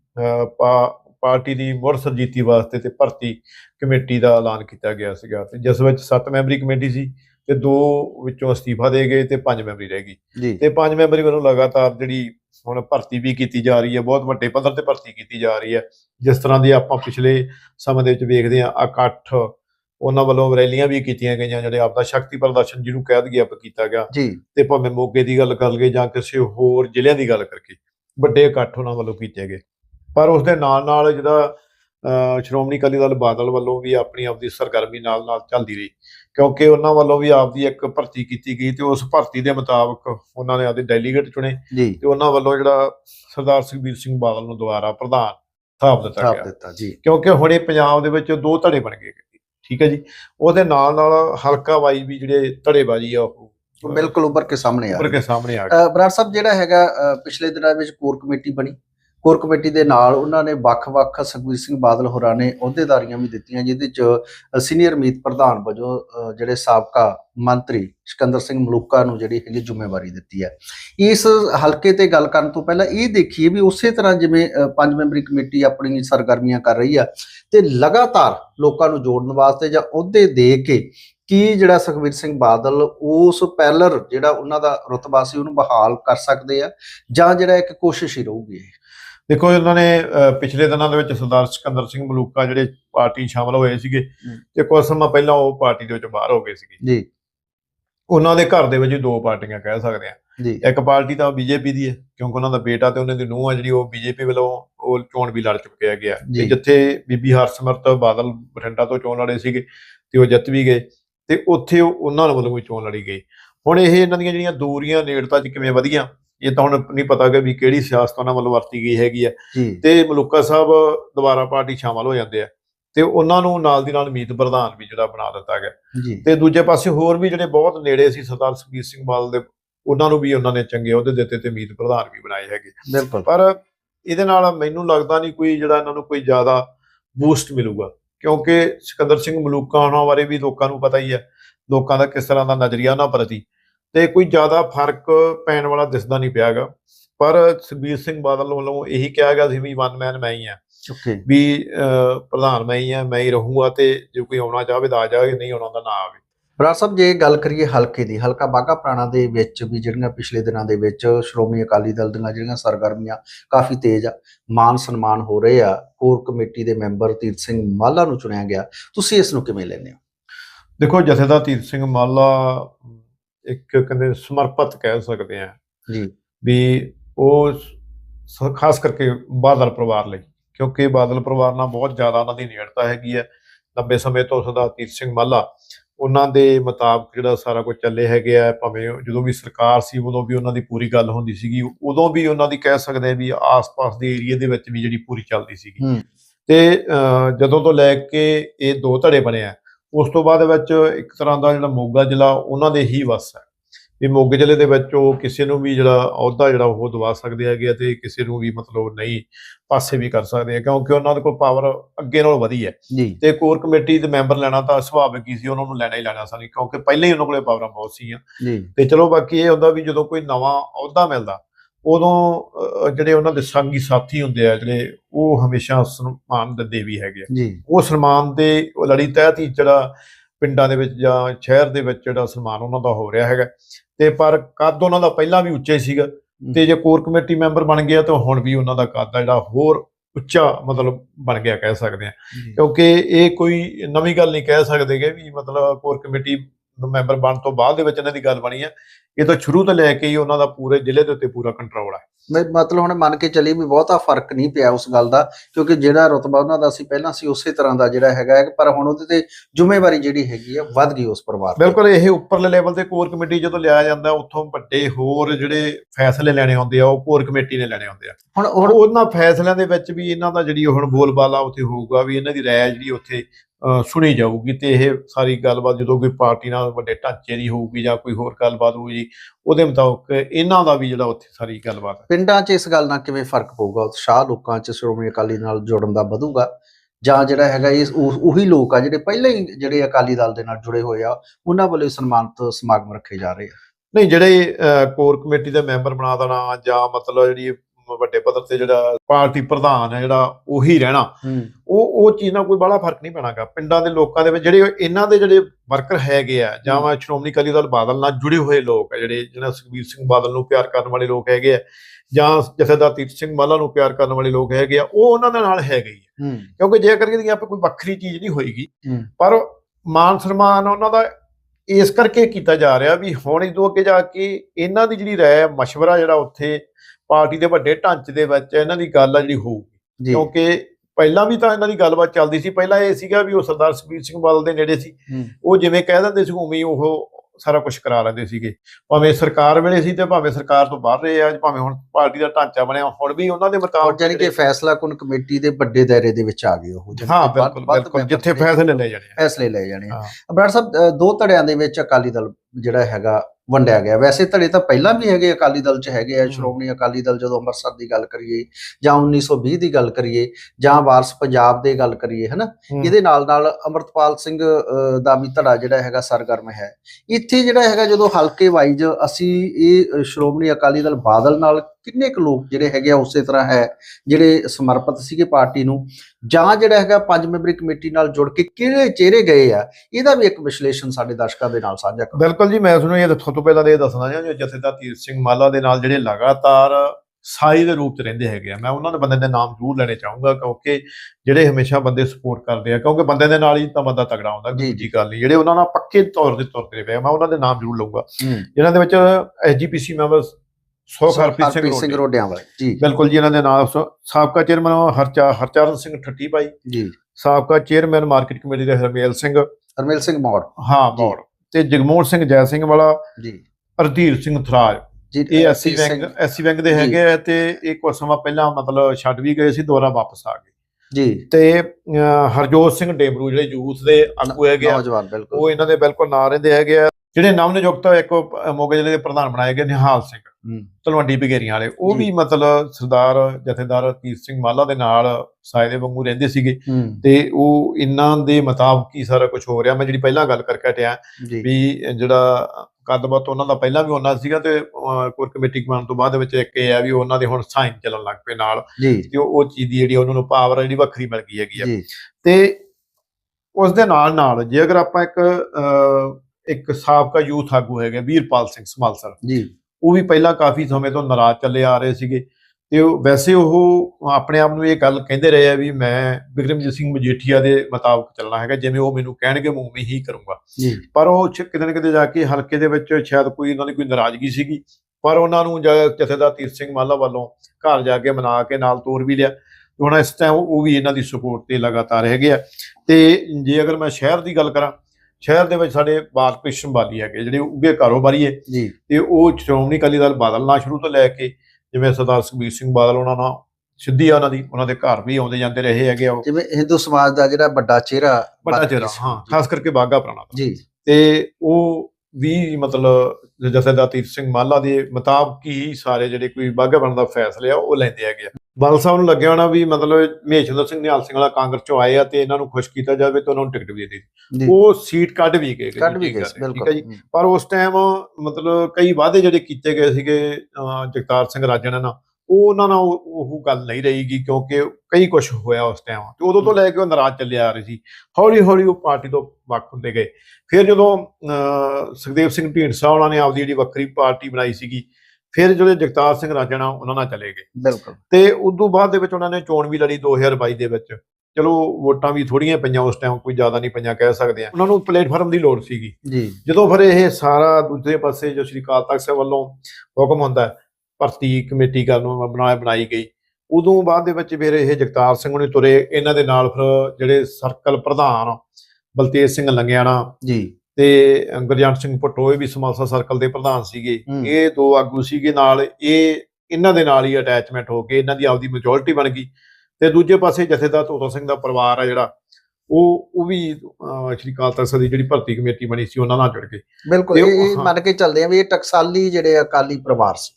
ਪਾਰਟੀ ਦੀ ਮੁੜ ਸਰਜੀਤੀ ਵਾਸਤੇ ਤੇ ਭਰਤੀ ਕਮੇਟੀ ਦਾ ਐਲਾਨ ਕੀਤਾ ਗਿਆ ਸੀਗਾ ਤੇ ਜਿਸ ਵਿੱਚ 7 ਮੈਂਬਰੀ ਕਮੇਟੀ ਸੀ ਤੇ ਦੋ ਵਿੱਚੋਂ ਅਸਤੀਫਾ ਦੇ ਗਏ ਤੇ ਪੰਜ ਮੈਂਬਰੀ ਰਹਿ ਗਈ। ਤੇ ਪੰਜ ਮੈਂਬਰੀ ਵੱਲੋਂ ਲਗਾਤਾਰ ਜਿਹੜੀ ਹੁਣ ਭਰਤੀ ਵੀ ਕੀਤੀ ਜਾ ਰਹੀ ਹੈ ਬਹੁਤ ਵੱਡੇ ਪੱਧਰ ਤੇ ਭਰਤੀ ਕੀਤੀ ਜਾ ਰਹੀ ਹੈ ਜਿਸ ਤਰ੍ਹਾਂ ਦੀ ਆਪਾਂ ਪਿਛਲੇ ਸਮੇਂ ਦੇ ਵਿੱਚ ਵੇਖਦੇ ਹਾਂ ਇਕੱਠ ਉਹਨਾਂ ਵੱਲੋਂ ਰੈਲੀਆਂ ਵੀ ਕੀਤੀਆਂ ਗਈਆਂ ਜਿਹੜੇ ਆਪਦਾ ਸ਼ਕਤੀ ਪ੍ਰਦਰਸ਼ਨ ਜਿਹਨੂੰ ਕਹਿ ਦਈਏ ਆਪਾਂ ਕੀਤਾ ਗਿਆ। ਜੀ। ਤੇ ਭਾਵੇਂ ਮੋਗੇ ਦੀ ਗੱਲ ਕਰ ਲਈਏ ਜਾਂ ਕਿਸੇ ਹੋਰ ਜ਼ਿਲ੍ਹਿਆਂ ਦੀ ਗੱਲ ਕਰਕੇ ਵੱਡੇ ਇਕੱਠ ਉਹਨਾਂ ਵੱਲੋਂ ਕੀਤੇ ਗਏ। ਪਰ ਉਸ ਦੇ ਨਾਲ ਨਾਲ ਜਿਹੜਾ ਸ਼੍ਰੋਮਣੀ ਅਕਾਲੀ ਦਲ ਬਾਦਲ ਵੱਲੋਂ ਵੀ ਆਪਣੀ ਆਪਦੀ ਸਰਗਰਮੀ ਨਾਲ ਨਾਲ ਚੱਲਦੀ ਰਹੀ। ਕਿਉਂਕਿ ਉਹਨਾਂ ਵੱਲੋਂ ਵੀ ਆਪਦੀ ਇੱਕ ਭਰਤੀ ਕੀਤੀ ਗਈ ਤੇ ਉਸ ਭਰਤੀ ਦੇ ਮੁਤਾਬਕ ਉਹਨਾਂ ਨੇ ਆਪਦੇ ਡੈਲੀਗੇਟ ਚੁਣੇ ਤੇ ਉਹਨਾਂ ਵੱਲੋਂ ਜਿਹੜਾ ਸਰਦਾਰ ਸੁਖਬੀਰ ਸਿੰਘ ਬਾਦਲ ਨੂੰ ਦੁਬਾਰਾ ਪ੍ਰਧਾਨ ਥਾਪ ਦਿੱਤਾ ਗਿਆ। ਦਿੱਤਾ ਜੀ। ਕਿਉਂਕਿ ਹੁਣੇ ਪੰਜਾਬ ਦੇ ਵਿੱਚ ਦੋ ਧੜੇ ਬਣ ਗਏ। ਠੀਕ ਹੈ ਜੀ। ਉਹਦੇ ਨਾਲ ਨਾਲ ਹਲਕਾ ਵਾਈ ਵੀ ਜਿਹੜੇ ਧੜੇਬਾਜ਼ੀ ਆ ਉਹ ਬਿਲਕੁਲ ਉੱਭਰ ਕੇ ਸਾਹਮਣੇ ਆ ਉੱਪਰ ਕੇ ਸਾਹਮਣੇ ਆ ਬਰਾੜ ਸਾਹਿਬ ਜਿਹੜਾ ਹੈਗਾ ਪਿਛਲੇ ਦਿਨਾਂ ਵਿੱਚ ਕੋਰ ਕਮੇਟੀ ਬਣੀ। ਕੋਰ ਕਮੇਟੀ ਦੇ ਨਾਲ ਉਹਨਾਂ ਨੇ ਵੱਖ-ਵੱਖ ਸੁਖਬੀਰ ਸਿੰਘ ਬਾਦਲ ਹੋਰਾਂ ਨੇ ਅਹੁਦੇਦਾਰੀਆਂ ਵੀ ਦਿੱਤੀਆਂ ਜਿਹਦੇ ਚ ਸੀਨੀਅਰ ਮੀਤ ਪ੍ਰਧਾਨ ਵਜੋਂ ਜਿਹੜੇ ਸਾਬਕਾ ਮੰਤਰੀ ਸਿਕੰਦਰ ਸਿੰਘ ਮਲੂਕਾ ਨੂੰ ਜਿਹੜੀ ਹੈਗੀ ਜ਼ਿੰਮੇਵਾਰੀ ਦਿੱਤੀ ਹੈ। ਇਸ ਹਲਕੇ ਤੇ ਗੱਲ ਕਰਨ ਤੋਂ ਪਹਿਲਾਂ ਇਹ ਦੇਖੀਏ ਵੀ ਉਸੇ ਤਰ੍ਹਾਂ ਜਿਵੇਂ ਪੰਜ ਮੈਂਬਰੀ ਕਮੇਟੀ ਆਪਣੀ ਸਰਗਰਮੀਆਂ ਕਰ ਰਹੀ ਆ ਤੇ ਲਗਾਤਾਰ ਲੋਕਾਂ ਨੂੰ ਜੋੜਨ ਵਾਸਤੇ ਜਾਂ ਅਹੁਦੇ ਦੇ ਕੇ ਕੀ ਜਿਹੜਾ ਸੁਖਬੀਰ ਸਿੰਘ ਬਾਦਲ ਉਸ ਪੈਲਰ ਜਿਹੜਾ ਉਹਨਾਂ ਦਾ ਰੁਤਬਾ ਸੀ ਉਹਨੂੰ ਬਹਾਲ ਕਰ ਸਕਦੇ ਆ ਜਾਂ ਜਿਹੜਾ ਇੱਕ ਕੋਸ਼ਿਸ਼ ਹੀ ਰਹੂਗੀ ਦੇਖੋ ਇਹਨਾਂ ਨੇ ਪਿਛਲੇ ਦਿਨਾਂ ਦੇ ਵਿੱਚ ਸਰਦਾਰ ਸਿਕੰਦਰ ਸਿੰਘ ਮਲੂਕਾ ਜਿਹੜੇ ਪਾਰਟੀ ਸ਼ਾਮਲ ਹੋਏ ਸੀਗੇ। ਤੇ ਕੁਝ ਸਮਾਂ ਪਹਿਲਾਂ ਉਹ ਪਾਰਟੀ ਦੇ ਵਿੱਚ ਬਾਹਰ ਹੋ ਗਏ ਸੀਗੇ। ਜੀ। ਉਹਨਾਂ ਦੇ ਘਰ ਦੇ ਵਿੱਚ ਦੋ ਪਾਰਟੀਆਂ ਕਹਿ ਸਕਦੇ ਆ। ਜੀ। ਇੱਕ ਪਾਰਟੀ ਤਾਂ ਬੀਜੇਪੀ ਦੀ ਹੈ ਕਿਉਂਕਿ ਉਹਨਾਂ ਦਾ ਬੇਟਾ ਤੇ ਉਹਨਾਂ ਦੀ ਨੂੰਹ ਆ ਜਿਹੜੀ ਉਹ ਬੀਜੇਪੀ ਵੱਲੋਂ ਉਹ ਚੋਣ ਵੀ ਲੜ ਚੁੱਕਿਆ ਗਿਆ। ਤੇ। ਜਿੱਥੇ ਬੀਬੀ ਹਰਸਿਮਰਤ ਬਾਦਲ ਬਠਿੰਡਾ ਤੋਂ ਚੋਣ ਲੜੇ ਸੀਗੇ ਤੇ ਉਹ ਜਿੱਤ ਵੀ ਗਏ ਤੇ ਉੱਥੇ ਉਹ- ਉਹਨਾਂ ਵੱਲੋਂ ਵੀ ਚੋਣ ਲੜੀ ਗਈ। ਹੁਣ ਇਹ ਇਹਨਾਂ ਦੀਆਂ ਜਿਹੜੀਆਂ ਦੂਰੀਆਂ ਨੇੜਤਾ 'ਚ ਕਿਵੇਂ ਵਧੀਆਂ ਇਹ ਤਾਂ ਹੁਣ ਨਹੀਂ ਪਤਾ ਕਿ ਵੀ ਕਿਹੜੀ ਸਿਆਸਤ ਉਹਨਾਂ ਵੱਲੋਂ ਵਰਤੀ ਗਈ ਹੈਗੀ ਆ। ਤੇ ਮਲੂਕਾ ਸਾਹਿਬ ਦੁਬਾਰਾ ਪਾਰਟੀ ਸ਼ਾਮਲ ਹੋ ਜਾਂਦੇ ਆ ਤੇ ਉਹਨਾਂ ਨੂੰ ਨਾਲ ਦੀ ਨਾਲ ਮੀਤ ਪ੍ਰਧਾਨ ਵੀ ਜਿਹੜਾ ਬਣਾ ਦਿੱਤਾ ਗਿਆ। ਤੇ ਦੂਜੇ ਪਾਸੇ ਹੋਰ ਵੀ ਜਿਹੜੇ ਬਹੁਤ ਨੇੜੇ ਸੀ ਸਰਦਾਰ ਸੁਖਬੀਰ ਸਿੰਘ ਬਾਦਲ ਦੇ ਉਹਨਾਂ ਨੂੰ ਵੀ ਉਹਨਾਂ ਨੇ ਚੰਗੇ ਅਹੁਦੇ ਦਿੱਤੇ ਤੇ ਮੀਤ ਪ੍ਰਧਾਨ ਵੀ ਬਣਾਏ ਹੈਗੇ। ਬਿਲਕੁਲ। ਪਰ ਇਹਦੇ ਨਾਲ ਮੈਨੂੰ ਲੱਗਦਾ ਨਹੀਂ ਕੋਈ ਜਿਹੜਾ ਇਹਨਾਂ ਨੂੰ ਕੋਈ ਜ਼ਿਆਦਾ ਬੂਸਟ ਮਿਲੂਗਾ। ਕਿਉਂਕਿ ਸਿਕੰਦਰ ਸਿੰਘ ਮਲੂਕਾ ਉਹਨਾਂ ਬਾਰੇ ਵੀ ਲੋਕਾਂ ਨੂੰ ਪਤਾ ਹੀ ਹੈ। ਲੋਕਾਂ ਦਾ ਕਿਸ ਤਰ੍ਹਾਂ ਦਾ ਨਜ਼ਰੀਆ ਉਹਨਾਂ ਪ੍ਰਤੀ। ਤੇ ਕੋਈ ਜ਼ਿਆਦਾ ਫ਼ਰਕ ਪੈਣ ਵਾਲਾ ਦਿਸਦਾ ਨਹੀਂ ਪਿਆਗਾ ਪਰ ਸੁਖਬੀਰ ਸਿੰਘ ਬਾਦਲ ਵੱਲੋਂ ਇਹੀ ਕਿਹਾ ਗਿਆ ਸੀ ਵੀ ਵਨ ਮੈਨ ਮੈਂ ਹੀ ਆ ਵੀ ਪ੍ਰਧਾਨ ਮੈਂ ਹੀ ਆ ਮੈਂ ਹੀ ਰਹੂੰਗਾ ਤੇ ਜੇ ਕੋਈ ਆਉਣਾ ਚਾਹਵੇ ਤਾਂ ਆ ਜਾਵੇ ਨਹੀਂ ਆਉਣਾ ਤਾਂ ਨਾ ਆਵੇ। ਬਰਾੜ ਸਾਹਿਬ ਜੇ ਗੱਲ ਕਰੀਏ ਹਲਕੇ ਦੀ ਹਲਕਾ ਬਾਗਾ ਪ੍ਰਾਣਾ ਦੇ ਵਿੱਚ ਵੀ ਜਿਹੜੀਆਂ ਪਿਛਲੇ ਦਿਨਾਂ ਦੇ ਵਿੱਚ ਸ਼੍ਰੋਮਣੀ ਅਕਾਲੀ ਦਲ ਦੀਆਂ ਜਿਹੜੀਆਂ ਸਰਗਰਮੀਆਂ ਕਾਫੀ ਤੇਜ਼ ਆ ਮਾਨ ਸਨਮਾਨ ਹੋ ਰਹੇ ਆ ਕੋਰ ਕਮੇਟੀ ਦੇ ਮੈਂਬਰ ਤੀਰਥ ਸਿੰਘ ਮਾਲਾ ਨੂੰ ਚੁਣਿਆ ਗਿਆ ਤੁਸੀਂ ਇਸ ਨੂੰ ਕਿਵੇਂ ਲੈਂਦੇ ਹੋ? ਦੇਖੋ ਜਥੇਦਾਰ ਤੀਰਥ ਸਿੰਘ ਮਾਲਾ ਇੱਕ ਕਹਿੰਦੇ ਸਮਰਪਿਤ ਕਹਿ ਸਕਦੇ ਆ ਜੀ। ਵੀ ਉਹ ਖਾਸ ਕਰਕੇ ਬਾਦਲ ਪਰਿਵਾਰ ਲਈ ਕਿਉਂਕਿ ਬਾਦਲ ਪਰਿਵਾਰ ਨਾਲ ਬਹੁਤ ਜ਼ਿਆਦਾ ਉਹਨਾਂ ਦੀ ਨੇੜਤਾ ਹੈਗੀ ਹੈ। ਲੰਬੇ ਸਮੇਂ ਤੋਂ ਸਰਦਾਰ ਤੀਰਥ ਸਿੰਘ ਮਾਲਾ ਉਹਨਾਂ ਦੇ ਮੁਤਾਬਕ ਜਿਹੜਾ ਸਾਰਾ ਕੁਝ ਚੱਲੇ ਹੈਗੇ ਆ ਭਾਵੇਂ ਜਦੋਂ ਵੀ ਸਰਕਾਰ ਸੀ ਉਦੋਂ ਵੀ ਉਹਨਾਂ ਦੀ ਪੂਰੀ ਗੱਲ ਹੁੰਦੀ ਸੀਗੀ। ਉਦੋਂ ਵੀ ਉਹਨਾਂ ਦੀ ਕਹਿ ਸਕਦੇ ਆ ਵੀ ਆਸ-ਪਾਸ ਦੇ ਏਰੀਆ ਦੇ ਵਿੱਚ ਵੀ ਜਿਹੜੀ ਪੂਰੀ ਚੱਲਦੀ ਸੀਗੀ। ਤੇ ਜਦੋਂ ਤੋਂ ਲੈ ਕੇ ਇਹ ਦੋ ਧੜੇ ਬਣੇ ਆ ਉਸ ਤੋਂ ਬਾਅਦ ਵਿੱਚ ਇੱਕ ਤਰ੍ਹਾਂ ਦਾ ਜਿਹੜਾ ਮੋਗਾ ਜ਼ਿਲ੍ਹਾ ਉਹਨਾਂ ਦੇ ਹੀ ਵਸ ਹੈ ਵੀ ਮੋਗੇ ਜ਼ਿਲ੍ਹੇ ਦੇ ਵਿੱਚ ਉਹ ਕਿਸੇ ਨੂੰ ਵੀ ਜਿਹੜਾ ਅਹੁਦਾ ਜਿਹੜਾ ਉਹ ਦਵਾ ਸਕਦੇ ਹੈਗੇ ਆ ਤੇ ਕਿਸੇ ਨੂੰ ਵੀ ਮਤਲਬ ਨਹੀਂ ਪਾਸੇ ਵੀ ਕਰ ਸਕਦੇ ਆ ਕਿਉਂਕਿ ਉਹਨਾਂ ਦੇ ਕੋਲ ਪਾਵਰ ਅੱਗੇ ਨਾਲੋਂ ਵਧੀ ਹੈ। ਤੇ ਕੋਰ ਕਮੇਟੀ ਦੇ ਮੈਂਬਰ ਲੈਣਾ ਤਾਂ ਸੁਭਾਵਿਕ ਹੀ ਸੀ ਉਹਨਾਂ ਨੂੰ ਲੈਣਾ ਹੀ ਲੈਣਾ ਸੀ ਕਿਉਂਕਿ ਪਹਿਲਾਂ ਹੀ ਉਹਨਾਂ ਕੋਲੇ ਪਾਵਰਾਂ ਬਹੁਤ ਸੀਗੀਆਂ ਤੇ ਚਲੋ ਬਾਕੀ ਇਹ ਹੁੰਦਾ ਵੀ ਜਦੋਂ ਕੋਈ ਨਵਾਂ ਅਹੁਦਾ ਮਿਲਦਾ ਉਦੋਂ ਜਿਹੜੇ ਉਹਨਾਂ ਦੇ ਸੰਗੀ ਸਾਥੀ ਹੁੰਦੇ ਆ ਜਿਹੜੇ ਉਹ ਹਮੇਸ਼ਾ ਸਨਮਾਨ ਦਿੰਦੇ ਵੀ ਹੈਗੇ ਆ। ਉਹ ਸਨਮਾਨ ਦੇ ਲੜੀ ਤਹਿਤ ਹੀ ਜਿਹੜਾ ਪਿੰਡਾਂ ਦੇ ਵਿੱਚ ਜਾਂ ਸ਼ਹਿਰ ਦੇ ਵਿੱਚ ਜਿਹੜਾ ਸਨਮਾਨ ਉਹਨਾਂ ਦਾ ਹੋ ਰਿਹਾ ਹੈਗਾ। ਤੇ ਪਰ ਕੱਦ ਉਹਨਾਂ ਦਾ ਪਹਿਲਾਂ ਵੀ ਉੱਚਾ ਹੀ। ਸੀਗਾ ਤੇ ਜੇ ਕੋਰ ਕਮੇਟੀ ਮੈਂਬਰ ਬਣ ਗਿਆ ਤਾਂ ਹੁਣ ਵੀ ਉਹਨਾਂ ਦਾ ਕੱਦ ਜਿਹੜਾ ਹੋਰ ਉੱਚਾ ਮਤਲਬ ਬਣ ਗਿਆ ਕਹਿ ਸਕਦੇ ਆ। ਕਿਉਂਕਿ ਇਹ ਕੋਈ ਨਵੀਂ ਗੱਲ ਨਹੀਂ ਕਹਿ ਸਕਦੇਗੇ ਵੀ ਮਤਲਬ ਕੋਰ ਕਮੇਟੀ ਮੈਂਬਰ ਬਣ ਤੋਂ ਬਾਅਦ ਦੇ ਵਿੱਚ ਇਹਨਾਂ ਦੀ ਗੱਲ ਬਣੀ ਹੈ ਇਹ ਤਾਂ ਸ਼ੁਰੂ ਤੋਂ ਲੈ ਕੇ ਹੀ ਉਹਨਾਂ ਦਾ ਪੂਰੇ ਜ਼ਿਲ੍ਹੇ ਦੇ ਉੱਤੇ ਪੂਰਾ ਕੰਟਰੋਲ ਹੈ ਮੈਂ ਮਤਲਬ ਹੁਣ ਮੰਨ ਕੇ ਚੱਲੀ ਵੀ ਬਹੁਤਾ ਫ਼ਰਕ ਨਹੀਂ ਪਿਆ ਉਸ ਗੱਲ ਦਾ ਕਿਉਂਕਿ ਜਿਹੜਾ ਰਤਬਾ ਉਹਨਾਂ ਦਾ ਸੀ ਪਹਿਲਾਂ ਸੀ ਉਸੇ ਤਰ੍ਹਾਂ ਦਾ ਜਿਹੜਾ ਹੈਗਾ ਹੈ, ਪਰ ਹੁਣ ਉਹਦੇ ਤੇ ਜ਼ਿੰਮੇਵਾਰੀ ਜਿਹੜੀ ਹੈਗੀ ਆ ਵੱਧ ਗਈ ਉਸ ਪਰਿਵਾਰ ਤੇ। ਬਿਲਕੁਲ ਇਹ ਉੱਪਰਲੇ ਲੈਵਲ ਤੇ ਕੋਰ ਕਮੇਟੀ ਜਦੋਂ ਲਿਆ ਜਾਂਦਾ ਉੱਥੋਂ ਵੱਡੇ ਹੋਰ ਜਿਹੜੇ ਫੈਸਲੇ ਲੈਣੇ ਆਉਂਦੇ ਆ ਉਹ ਕੋਰ ਕਮੇਟੀ ਨੇ ਲੈਣੇ ਆਉਂਦੇ ਆ। ਹੁਣ ਉਹਨਾਂ ਫੈਸਲਿਆਂ ਦੇ ਵਿੱਚ ਵੀ ਇਹਨਾਂ ਦਾ ਜਿਹੜੀ ਹੁਣ ਬੋਲਬਾਲਾ ਉੱਥੇ ਹੋਊਗਾ ਵੀ ਇਹਨਾਂ ਦੀ ਰਾਏ ਜਿਹੜੀ ਉੱਥੇ ਸੁਣੀ ਜਾਊਗੀ ਤੇ ਇਹ ਸਾਰੀ ਗੱਲਬਾਤ ਜਦੋਂ ਕੋਈ ਪਾਰਟੀ ਨਾਲ ਵੱਡੇ ਢਾਂਚੇ ਦੀ ਹੋਊਗੀ ਜਾਂ ਕੋਈ ਹੋਰ ਗੱਲਬਾਤ ਹੋਊਗੀ ਉਹਦੇ ਮੁਤਾਬਕ ਇਹਨਾਂ ਦਾ ਵੀ ਜਿਹੜਾ ਉੱਥੇ ਸਾਰੀ ਗੱਲਬਾਤ ਪਿੰਡਾਂ 'ਚ ਇਸ ਗੱਲ ਨਾਲ ਕਿਵੇਂ ਫ਼ਰਕ ਪਊਗਾ? ਉਤਸ਼ਾਹ ਲੋਕਾਂ 'ਚ ਸ਼੍ਰੋਮਣੀ ਅਕਾਲੀ ਨਾਲ ਜੁੜਨ ਦਾ ਵਧੂਗਾ ਜਾਂ ਜਿਹੜਾ ਹੈਗਾ ਇਹ ਉਹ- ਲੋਕ ਆ ਜਿਹੜੇ ਪਹਿਲਾਂ ਹੀ ਜਿਹੜੇ ਅਕਾਲੀ ਦਲ ਦੇ ਨਾਲ ਜੁੜੇ ਹੋਏ ਆ ਉਹਨਾਂ ਵੱਲੋਂ ਸਨਮਾਨਿਤ ਸਮਾਗਮ ਰੱਖੇ ਜਾ ਰਹੇ ਆ? ਨਹੀਂ ਜਿਹੜੇ ਕੋਰ ਕਮੇਟੀ ਦੇ ਮੈਂਬਰ ਬਣਾ ਦੇਣਾ ਜਾਂ ਮਤਲਬ ਜਿਹੜੀ ਵੱਡੇ ਪੱਧਰ ਤੇ ਜਿਹੜਾ ਪਾਰਟੀ ਪ੍ਰਧਾਨ ਹੈ ਜਿਹੜਾ ਉਹੀ ਰਹਿਣਾ। ਉਹ ਉਹ ਚੀਜ਼ ਨਾਲ ਕੋਈ ਬੜਾ ਫ਼ਰਕ ਨਹੀਂ ਪੈਣਾਗਾ। ਪਿੰਡਾਂ ਦੇ ਲੋਕਾਂ ਦੇ ਵਿੱਚ ਜਿਹੜੇ ਇਹਨਾਂ ਦੇ ਜਿਹੜੇ ਵਰਕਰ ਹੈਗੇ ਆ ਜਾਂ ਸ਼੍ਰੋਮਣੀ ਅਕਾਲੀ ਦਲ ਬਾਦਲ ਨਾਲ ਜੁੜੇ ਹੋਏ ਲੋਕ ਆ ਜਿਹੜੇ ਜਿਹੜਾ ਸੁਖਬੀਰ ਸਿੰਘ ਬਾਦਲ ਨੂੰ ਪਿਆਰ ਕਰਨ ਵਾਲੇ ਲੋਕ ਹੈਗੇ ਆ ਜਾਂ ਜਥੇਦਾਰ ਤੀਰਥ ਸਿੰਘ ਮਾਲਾ ਨੂੰ ਪਿਆਰ ਕਰਨ ਵਾਲੇ ਲੋਕ ਹੈਗੇ ਆ ਉਹ ਉਹਨਾਂ ਦੇ ਨਾਲ ਹੈਗੇ ਹੀ ਕਿਉਂਕਿ ਜੇਕਰ ਕਿ ਆਪਾਂ ਕੋਈ ਵੱਖਰੀ ਚੀਜ਼ ਨਹੀਂ ਹੋਏਗੀ। ਪਰ ਮਾਨ ਸਨਮਾਨ ਉਹਨਾਂ ਦਾ ਇਸ ਕਰਕੇ ਕੀਤਾ ਜਾ ਰਿਹਾ ਵੀ ਹੁਣ ਇਦੋਂ ਅੱਗੇ ਜਾ ਕੇ ਇਹਨਾਂ ਦੀ ਜਿਹੜੀ ਰਾਏ ਮਸ਼ਵਰਾ ਜਿਹੜਾ ਉੱਥੇ ਪਾਰਟੀ ਦੇ ਵੱਡੇ ਢਾਂਚੇ ਦੇ ਵਿੱਚ ਇਹਨਾਂ ਦੀ ਗੱਲ ਆ ਜਿਹੜੀ ਹੋਊਗੀ। ਕਿਉਂਕਿ ਪਹਿਲਾਂ ਵੀ ਤਾਂ ਇਹਨਾਂ ਦੀ ਗੱਲਬਾਤ ਚੱਲਦੀ ਸੀ। ਪਹਿਲਾਂ ਇਹ ਸੀਗਾ ਵੀ ਉਹ ਸਰਦਾਰ ਸੁਖਬੀਰ ਸਿੰਘ ਬਾਦਲ ਦੇ ਨੇੜੇ ਸੀ। ਉਹ ਜਿਵੇਂ ਕਹਿ ਦਿੰਦੇ ਸੀ ਉਵੇਂ ਉਹ ਸਾਰਾ ਕੁਝ ਕਰਾ ਲੈਂਦੇ ਸੀਗੇ। ਭਾਵੇਂ ਸਰਕਾਰ ਵੇਲੇ ਸੀ ਤੇ ਭਾਵੇਂ ਸਰਕਾਰ ਤੋਂ ਬਾਹਰ ਰਹੇ ਆ ਭਾਵੇਂ ਹੁਣ ਪਾਰਟੀ ਦਾ ਢਾਂਚਾ ਬਣਿਆ ਹੁਣ ਵੀ ਉਹਨਾਂ ਦੇ ਮੁਤਾਬਕ ਜਾਨੀ ਕਿ ਫੈਸਲਾ ਕੁਨ ਕਮੇਟੀ ਦੇ ਵੱਡੇ ਦਾਇਰੇ ਦੇ ਵਿੱਚ ਆ ਗਏ ਉਹ ਹਾਂ ਬਿਲਕੁਲ ਬਿਲਕੁਲ ਜਿੱਥੇ ਫੈਸਲੇ ਲੈ ਜਾਣੇ ਆ। ਫੈਸਲੇ ਲਏ ਜਾਣੇ ਆ। ਬਰਾੜ ਸਾਹਿਬ ਦੋ ਧੜਿਆਂ ਦੇ ਵਿੱਚ ਅਕਾਲੀ ਦਲ ਜਿਹੜਾ ਹੈਗਾ ਵੰਡਿਆ ਗਿਆ ਵੈਸੇ ਧੜੇ ਤਾਂ ਪਹਿਲਾਂ ਵੀ ਹੈਗੇ ਅਕਾਲੀ ਦਲ 'ਚ ਹੈਗੇ ਆ। ਸ਼੍ਰੋਮਣੀ ਅਕਾਲੀ ਦਲ ਜਦੋਂ ਅੰਮ੍ਰਿਤਸਰ ਦੀ ਗੱਲ ਕਰੀਏ ਜਾਂ 1920 ਦੀ ਗੱਲ ਕਰੀਏ ਜਾਂ ਵਾਰਸ ਪੰਜਾਬ ਦੇ ਗੱਲ ਕਰੀਏ ਹਨਾ। ਇਹਦੇ ਨਾਲ ਨਾਲ ਅਮਰਤਪਾਲ ਸਿੰਘ ਦਾ ਵੀ ਧੜਾ ਜਿਹੜਾ ਹੈਗਾ ਸਰਗਰਮ ਹੈ ਇੱਥੇ ਜਿਹੜਾ ਹੈਗਾ ਜਦੋਂ ਹਲਕੇ ਵਾਈਜ਼ ਅਸੀਂ ਇਹ ਸ਼੍ਰੋਮਣੀ ਅਕਾਲੀ ਦਲ ਬਾਦਲ ਨਾਲ ਕਿੰਨੇ ਕੁ ਲੋਕ ਜਿਹੜੇ ਹੈਗੇ ਆ ਉਸੇ ਤਰ੍ਹਾਂ ਹੈ ਜਿਹੜੇ ਸਮਰਪਿਤ ਸੀਗੇ ਪਾਰਟੀ ਨੂੰ? ਜਾਂ ਜਿਹੜਾ ਹੈਗਾ ਪੰਜ ਮੈਂਬਰੀ ਕਮੇਟੀ ਨਾਲ ਜੁੜ ਕੇ ਕਿਹੜੇ ਚਿਹਰੇ ਗਏ ਆ? ਇਹਦਾ ਵੀ ਇੱਕ ਵਿਸ਼ਲੇਸ਼ਣ ਸਾਡੇ ਦਰਸ਼ਕਾਂ ਦੇ ਨਾਲ ਸਾਂਝਾ ਕਰੋ। ਬਿਲਕੁਲ ਜੀ ਮੈਂ ਤੁਹਾਨੂੰ ਇਹ ਦੱਸੋ ਤੋਂ ਪਹਿਲਾਂ ਇਹ ਦੱਸਣਾ ਚਾਹੁੰਦਾ ਜੋ ਜਥੇਦਾਰ ਤੀਰਥ ਸਿੰਘ ਮਾਲਾ ਦੇ ਨਾਲ ਜਿਹੜੇ ਲਗਾਤਾਰ ਸਾਈ ਦੇ ਰੂਪ ਚ ਰਹਿੰਦੇ ਹੈਗੇ ਆ ਮੈਂ ਉਹਨਾਂ ਦੇ ਬੰਦੇ ਦੇ ਨਾਮ ਜ਼ਰੂਰ ਲੈਣੇ ਚਾਹੂੰਗਾ ਕਿਉਂਕਿ ਜਿਹੜੇ ਹਮੇਸ਼ਾ ਬੰਦੇ ਸਪੋਰਟ ਕਰਦੇ ਆ ਕਿਉਂਕਿ ਬੰਦੇ ਦੇ ਨਾਲ ਹੀ ਤਾਂ ਬੰਦਾ ਤਗੜਾ ਹੁੰਦਾ ਜੀ, ਦੂਜੀ ਗੱਲ ਨਹੀਂ ਜਿਹੜੇ ਉਹਨਾਂ ਨਾਲ ਪੱਕੇ ਤੌਰ ਦੇ ਤੌਰ ਤੇ ਰਹੇ ਮੈਂ ਉਹਨਾਂ ਦੇ ਨਾਮ ਜ਼ਰੂਰ ਲਊਂਗਾ। ਜਿਨ੍ਹਾਂ ਦੇ ਵਿੱਚ ਐਸਜੀਪੀਸੀ ਮੈਂਬਰ ਸੁਖ ਹਰਪ੍ਰੀਤ ਸਿੰਘ ਰੋਡਿਆਂ ਵਾਲੇ ਜੀ। ਬਿਲਕੁਲ ਜੀ ਇਹਨਾਂ ਦੇ ਨਾਮ ਸਾਬਕਾ ਚੇਅਰਮੈਨ ਹਰਚਾ ਹਰਚਰਨ ਸਿੰਘ ਠੱਟੀ ਭਾਈ। ਜੀ। ਸਾਬਕਾ ਚੇਅਰਮੈਨ ਮਾਰਕੀਟ ਕਮੇਟੀ ਦੇ ਹਰਮੇਲ ਸਿੰਘ। ਹਰਮੇਲ ਸਿੰਘ ਮੌੜ। ਹਾਂ। ਮੌੜ। ਤੇ ਜਗਮੋਹਨ ਸਿੰਘ ਜੈ ਸਿੰਘ ਵਾਲਾ। ਜੀ। ਹਰਧੀਰ ਸਿੰਘ ਥਰਾਜ। ਜੀ ਇਹ ਐਸਸੀ ਬੈਂਕ ਐਸਸੀ ਬੈਂਕ ਦੇ। ਹੈਗੇ ਆ ਤੇ ਇਹ ਕੁਝ ਸਮਾਂ ਪਹਿਲਾਂ ਮਤਲਬ ਛੱਡ ਵੀ ਗਏ ਸੀ ਦੁਬਾਰਾ ਵਾਪਸ ਆ ਗਏ। ਜੀ। ਤੇ ਹਰਜੋਤ ਸਿੰਘ ਡੇਬਰੂ ਜਿਹੜੇ ਯੂਥ ਦੇ ਆਗੂ ਹੈਗੇ ਆ ਨੌਜਵਾਨ ਬਿਲਕੁਲ। ਉਹ ਇਹਨਾਂ ਦੇ ਬਿਲਕੁਲ ਨਾਂ ਰਹਿੰਦੇ ਹੈਗੇ ਆ। ਜਿਹੜੇ ਨਵ ਨਿਯੁਕਤ ਇੱਕ ਮੋਗੇ ਜ਼ਿਲ੍ਹੇ ਦੇ ਪ੍ਰਧਾਨ ਬਣਾਏ ਗਏ ਨਿਹਾਲ ਸਿੰਘ। ਤਲਵੰਡੀ ਬਗੇਰੀਆਂ ਵਾਲੇ ਉਹ। ਵੀ ਮਤਲਬ ਸਰਦਾਰ ਜਥੇਦਾਰ ਤੀਰ ਸਿੰਘ ਮਾਲਾ ਦੇ ਨਾਲ ਸਾਏ ਦੇ ਵਾਂਗੂ ਰਹਿੰਦੇ ਸੀਗੇ। ਤੇ ਉਹ ਇਹਨਾਂ ਦੇ ਮੁਤਾਬਕ ਹੀ ਸਾਰਾ ਕੁਝ ਹੋ ਰਿਹਾ। ਮੈਂ ਜਿਹੜੀ ਪਹਿਲਾਂ ਗੱਲ ਕਰਕੇ ਹਟਿਆ ਵੀ ਜਿਹੜਾ ਕਦਮਤ ਉਹਨਾਂ ਦਾ ਪਹਿਲਾਂ ਵੀ ਉਹਨਾਂ ਸੀਗਾ ਤੇ ਕੋਰ ਕਮੇਟੀ ਬਣਨ ਤੋਂ ਬਾਅਦ ਵਿੱਚ ਇੱਕ ਇਹ ਆ ਵੀ ਉਹਨਾਂ ਦੇ ਹੁਣ ਸਾਈਨ ਚੱਲਣ ਲੱਗ ਪਏ ਨਾਲ। ਤੇ ਉਹ ਉਹ ਚੀਜ਼ ਦੀ ਜਿਹੜੀ ਉਹਨਾਂ ਨੂੰ ਪਾਵਰ ਜਿਹੜੀ ਵੱਖਰੀ ਮਿਲ ਗਈ ਹੈਗੀ ਆ। ਤੇ ਉਸ ਦੇ ਨਾਲ ਨਾਲ ਜੇ ਅਗਰ ਆਪਾਂ ਇੱਕ ਇੱਕ ਸਾਬਕਾ ਯੂਥ ਆਗੂ ਹੈਗੇ ਵੀਰਪਾਲ ਸਿੰਘ ਸਮਾਲਸਰ ਜੀ। ਉਹ ਵੀ ਪਹਿਲਾਂ ਕਾਫੀ ਸਮੇਂ ਤੋਂ ਨਾਰਾਜ਼ ਚੱਲੇ ਆ ਰਹੇ ਸੀਗੇ। ਤੇ ਉਹ ਵੈਸੇ ਉਹ ਆਪਣੇ ਆਪ ਨੂੰ ਇਹ ਗੱਲ ਕਹਿੰਦੇ ਰਹੇ ਆ ਵੀ ਮੈਂ ਬਿਕਰਮਜੀਤ ਸਿੰਘ ਮਜੀਠੀਆ ਦੇ ਮੁਤਾਬਕ ਚੱਲਣਾ ਹੈਗਾ ਜਿਵੇਂ ਉਹ ਮੈਨੂੰ ਕਹਿਣਗੇ ਮੈਂ ਉਵੇਂ ਹੀ ਕਰੂੰਗਾ। ਪਰ ਉਹ ਕਿਤੇ ਨਾ ਕਿਤੇ ਜਾ ਕੇ ਹਲਕੇ ਦੇ ਵਿੱਚ ਸ਼ਾਇਦ ਕੋਈ ਉਹਨਾਂ ਦੀ ਕੋਈ ਨਾਰਾਜ਼ਗੀ ਸੀਗੀ ਪਰ ਉਹਨਾਂ ਨੂੰ ਜਥੇਦਾਰ ਤੀਰਥ ਸਿੰਘ ਮਾਲਾ ਵੱਲੋਂ ਘਰ ਜਾ ਕੇ ਮਨਾ ਕੇ ਨਾਲ ਤੋਰ ਵੀ ਲਿਆ। ਤੇ ਹੁਣ ਇਸ ਟਾਈਮ ਉਹ ਵੀ ਇਹਨਾਂ ਦੀ ਸਪੋਰਟ ਤੇ ਲਗਾਤਾਰ ਹੈਗੇ ਆ। ਤੇ ਜੇ ਅਗਰ ਮੈਂ ਸ਼ਹਿਰ ਦੀ ਗੱਲ ਕਰਾਂ ਸ਼ਹਿਰ ਦੇ ਵਿੱਚ ਸਾਡੇ ਬਾਲ ਕ੍ਰਿਸ਼ਨ ਬਾਲੀ ਹੈਗੇ ਜਿਹੜੇ ਉੱਗੇ ਕਾਰੋਬਾਰੀ ਹੈ। ਜੀ। ਤੇ ਉਹ ਸ਼੍ਰੋਮਣੀ ਅਕਾਲੀ ਦਲ ਬਾਦਲ ਨਾਲ ਸ਼ੁਰੂ ਤੋਂ ਲੈ ਕੇ ਜਿਵੇਂ ਸਰਦਾਰ ਸੁਖਬੀਰ ਸਿੰਘ ਬਾਦਲ ਉਹਨਾਂ ਨਾਲ ਸਿੱਧੀ ਆ ਉਹਨਾਂ ਦੀ ਉਹਨਾਂ ਦੇ ਘਰ ਵੀ ਆਉਂਦੇ ਜਾਂਦੇ ਰਹੇ ਹੈਗੇ ਆ ਉਹ। ਜਿਵੇਂ ਹਿੰਦੂ ਸਮਾਜ ਦਾ ਜਿਹੜਾ ਵੱਡਾ ਚਿਹਰਾ ਵੱਡਾ ਚਿਹਰਾ ਹਾਂ ਖਾਸ ਕਰਕੇ ਬਾਗਾ ਪੁਰਾਣਾ। ਜੀ। ਤੇ ਉਹ ਵੀ ਮਤਲਬ ਜਥੇਦਾਰ ਤੀਰਥ ਸਿੰਘ ਮਾਲਾ ਦੇ ਮੁਤਾਬਕ ਹੀ ਸਾਰੇ ਜਿਹੜੇ ਕੋਈ ਬਾਗਾ ਬਣਨ ਦਾ ਫੈਸਲੇ ਆ ਉਹ ਲੈਂਦੇ ਹੈਗੇ ਆ ਬਾਦਲ ਸਾਹਿਬ ਨੂੰ ਲੱਗਿਆ ਹੋਣਾ ਵੀ ਮਤਲਬ ਮਹੇਸ਼ਿੰਦਰ ਸਿੰਘ ਨਿਹਾਲ ਸਿੰਘ ਵਾਲਾ ਕਾਂਗਰਸ ਚੋਂ ਆਏ ਆ ਤੇ ਇਹਨਾਂ ਨੂੰ ਖੁਸ਼ ਕੀਤਾ ਜਾਵੇ ਤੇ ਉਹਨਾਂ ਨੂੰ ਟਿਕਟ ਵੀ ਦੇ ਦਿੱਤੀ। ਉਹ ਸੀਟ ਕੱਢ ਵੀ ਗਏ ਕੱਢ ਵੀ ਗਏ ਠੀਕ ਹੈ ਬਿਲਕੁਲ ਜੀ ਪਰ ਉਸ ਟਾਈਮ ਮਤਲਬ ਕਈ ਵਾਅਦੇ ਜਿਹੜੇ ਕੀਤੇ ਗਏ ਸੀਗੇ ਜਗਤਾਰ ਸਿੰਘ ਰਾਜਨ ਨਾਲ ਉਹ ਉਹਨਾਂ ਨਾਲ ਉਹ ਗੱਲ ਨਹੀਂ ਰਹੀਗੀ ਕਿਉਂਕਿ ਕਈ ਕੁਝ ਹੋਇਆ ਉਸ ਟਾਈਮ ਤੇ ਉਦੋਂ ਤੋਂ ਲੈ ਕੇ ਉਹ ਨਾਰਾਜ਼ ਚੱਲੇ ਆ ਰਹੇ ਸੀ। ਹੌਲੀ ਹੌਲੀ ਉਹ ਪਾਰਟੀ ਤੋਂ ਵੱਖ ਹੁੰਦੇ ਗਏ। ਫਿਰ ਜਦੋਂ ਸੁਖਦੇਵ ਸਿੰਘ ਢੀਂਡਸਾ ਉਹਨਾਂ ਨੇ ਆਪਦੀ ਜਿਹੜੀ ਵੱਖਰੀ ਪਾਰਟੀ ਬਣਾਈ ਸੀਗੀ ਫਿਰ ਜਿਹੜੇ ਜਗਤਾਰ ਸਿੰਘ ਰਾਜਨ ਆ ਉਹਨਾਂ ਨਾਲ ਚਲੇ ਗਏ। ਬਿਲਕੁਲ। ਤੇ ਉਸ ਤੋਂ ਬਾਅਦ ਦੇ ਵਿੱਚ ਉਹਨਾਂ ਨੇ ਚੋਣ ਵੀ ਲੜੀ 2022 ਦੇ ਵਿੱਚ। ਚਲੋ ਵੋਟਾਂ ਵੀ ਥੋੜੀਆਂ ਪਈਆਂ ਉਸ ਟਾਈਮ ਕੋਈ ਜ਼ਿਆਦਾ ਨਹੀਂ ਪਈਆਂ ਕਹਿ ਸਕਦੇ ਆ ਉਹਨਾਂ ਨੂੰ ਪਲੇਟਫਾਰਮ ਦੀ ਲੋੜ ਸੀਗੀ। ਜੀ। ਜਦੋਂ ਫਿਰ ਇਹ ਸਾਰਾ ਦੂਜੇ ਪਾਸੇ ਜੋ ਸ਼੍ਰੀ ਅਕਾਲ ਤਖਤ ਸਾਹਿਬ ਵੱਲੋਂ ਹੁਕਮ ਹੁੰਦਾ ਭਰਤੀ ਕਮੇਟੀ ਕਰਨ ਨੂੰ ਬਣਾਇਆ ਬਣਾਈ ਗਈ ਉਦੋਂ ਬਾਅਦ ਦੇ ਵਿੱਚ ਫਿਰ ਇਹ ਜਗਤਾਰ ਸਿੰਘ ਹੁਣੇ ਤੁਰੇ। ਇਹਨਾਂ ਦੇ ਨਾਲ ਫਿਰ ਜਿਹੜੇ ਸਰਕਲ ਪ੍ਰਧਾਨ ਬਲਤੇਜ ਸਿੰਘ ਲੰਗਿਆਣਾ ਜੀ। ਤੇ ਗੁਰਜੰਟ ਸਿੰਘ ਇਹ ਵੀ ਸਮਾਲਸਾ ਸਰਕਲ ਦੇ ਪ੍ਰਧਾਨ ਸੀਗੇ। ਇਹ ਦੋ ਆਗੂ ਸੀਗੇ ਨਾਲ ਇਹ ਇਹਨਾਂ ਦੇ ਨਾਲ ਹੀ ਅਟੈਚਮੈਂਟ ਹੋ ਕੇ ਇਹਨਾਂ ਦੀ ਆਪਦੀ ਮੈਜੋਰਿਟੀ ਬਣ ਗਈ ਤੇ ਦੂਜੇ ਪਾਸੇ ਜਥੇਦਾਰ ਤੋਤਾ ਸਿੰਘ ਦਾ ਪਰਿਵਾਰ ਆ ਜਿਹੜਾ ਉਹ ਉਹ ਵੀ ਸ਼੍ਰੀ ਅਕਾਲ ਤਖਤ ਦੀ ਜਿਹੜੀ ਭਰਤੀ ਕਮੇਟੀ ਬਣੀ ਸੀ ਉਹਨਾਂ ਨਾਲ ਜੁੜ ਗਏ ਬਿਲਕੁਲ ਇਹ। ਮੰਨ ਕੇ ਚੱਲਦੇ ਆ ਵੀ ਇਹ ਟਕਸਾਲੀ ਜਿਹੜੇ ਅਕਾਲੀ ਪਰਿਵਾਰ ਸੀ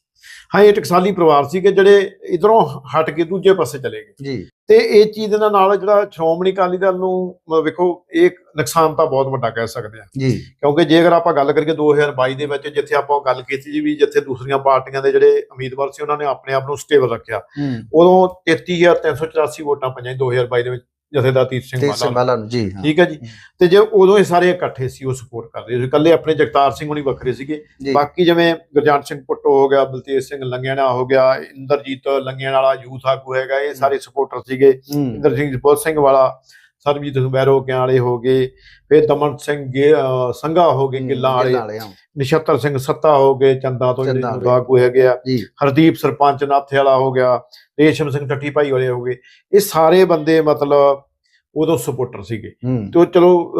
ਹਾਂ ਇਹ ਟਕਸਾਲੀ ਪਰਿਵਾਰ ਸੀਗੇ ਜਿਹੜੇ ਇਧਰੋਂ ਹਟ ਕੇ ਦੂਜੇ ਪਾਸੇ ਚਲੇ ਗਏ। ਜੀ। ਤੇ ਇਹ ਚੀਜ਼ ਦੇ ਨਾਲ ਜਿਹੜਾ ਸ਼੍ਰੋਮਣੀ ਅਕਾਲੀ ਦਲ ਨੂੰ ਵੇਖੋ ਇਹ ਨੁਕਸਾਨ ਤਾਂ ਬਹੁਤ ਵੱਡਾ ਕਹਿ ਸਕਦੇ ਆ ਜੀ। ਕਿਉਂਕਿ ਜੇ ਅਗਰ ਆਪਾਂ ਗੱਲ ਕਰੀਏ 2022 ਦੇ ਵਿੱਚ ਜਿੱਥੇ ਆਪਾਂ ਗੱਲ ਕੀਤੀ ਜੀ ਵੀ ਜਿੱਥੇ ਦੂਸਰੀਆਂ ਪਾਰਟੀਆਂ ਦੇ ਜਿਹੜੇ ਉਮੀਦਵਾਰ ਸੀ ਉਹਨਾਂ ਨੇ ਆਪਣੇ ਆਪ ਨੂੰ ਸਟੇਬਲ ਰੱਖਿਆ। ਉਦੋਂ 33384 ਵੋਟਾਂ ਪਈਆਂ ਸੀ 2022 ਦੇ ਵਿੱਚ। ਜਥੇਦਾਰ ਤੀਰ ਸਿੰਘ ਤੇ ਮਾਲਾ ਨੂੰ। ਜੀ ਠੀਕ ਹੈ ਜੀ? ਤੇ ਜੇ ਉਦੋਂ ਇਹ ਸਾਰੇ ਇਕੱਠੇ ਸੀ ਉਹ ਸਪੋਰਟ ਕਰਦੇ ਸੀ। ਇਕੱਲੇ ਆਪਣੇ ਜਗਤਾਰ ਸਿੰਘ ਹੁਣੀ ਵੱਖਰੇ ਸੀਗੇ। ਬਾਕੀ ਜਿਵੇਂ ਗੁਰਜੰਟ ਸਿੰਘ ਪੁੱਟੋ ਹੋ ਗਿਆ ਬਲਤੇਜ ਸਿੰਘ ਲੰਗਿਆਣਾ ਹੋ ਗਿਆ ਇੰਦਰਜੀਤ ਲੰਗਿਆਣਾ ਵਾਲਾ ਯੂਥ ਆਗੂ ਹੈਗਾ ਇਹ ਸਾਰੇ ਸਪੋਰਟਰ ਸੀਗੇ। ਇੰਦਰ ਸਿੰਘ ਜਪੋਤ ਸਿੰਘ ਵਾਲਾ ਸਰਬਜੀਤ ਵੈਰੋ ਕਿਆਂ ਵਾਲੇ ਹੋ ਗਏ। ਫਿਰ ਦਮਨ ਸਿੰਘ ਸੰਘਾ ਹੋ ਗਏ ਗਿੱਲਾਂ ਵਾਲੇ। ਹਾਂ। ਨਿਸ਼ਤਰ ਸਿੰਘ ਸੱਤਾ ਹੋ ਗਏ ਚੰਦਾ ਤੋਂ ਜਿਹੜੇ ਚੰਦਾ ਵਾਲੇ। ਆਗੂ ਹੈਗੇ ਆ। ਜੀ। ਹਰਦੀਪ ਸਰਪੰਚ ਨਾਥੇ ਵਾਲਾ ਹੋ ਗਿਆ ਰੇਸ਼ਮ ਸਿੰਘ ਟੱਟੀ ਭਾਈ ਵਾਲੇ ਹੋ ਗਏ। ਇਹ ਸਾਰੇ ਬੰਦੇ ਮਤਲਬ ਉਦੋਂ ਸਪੋਰਟਰ ਸੀਗੇ। ਹੂੰ। ਤੇ ਉਹ ਚਲੋ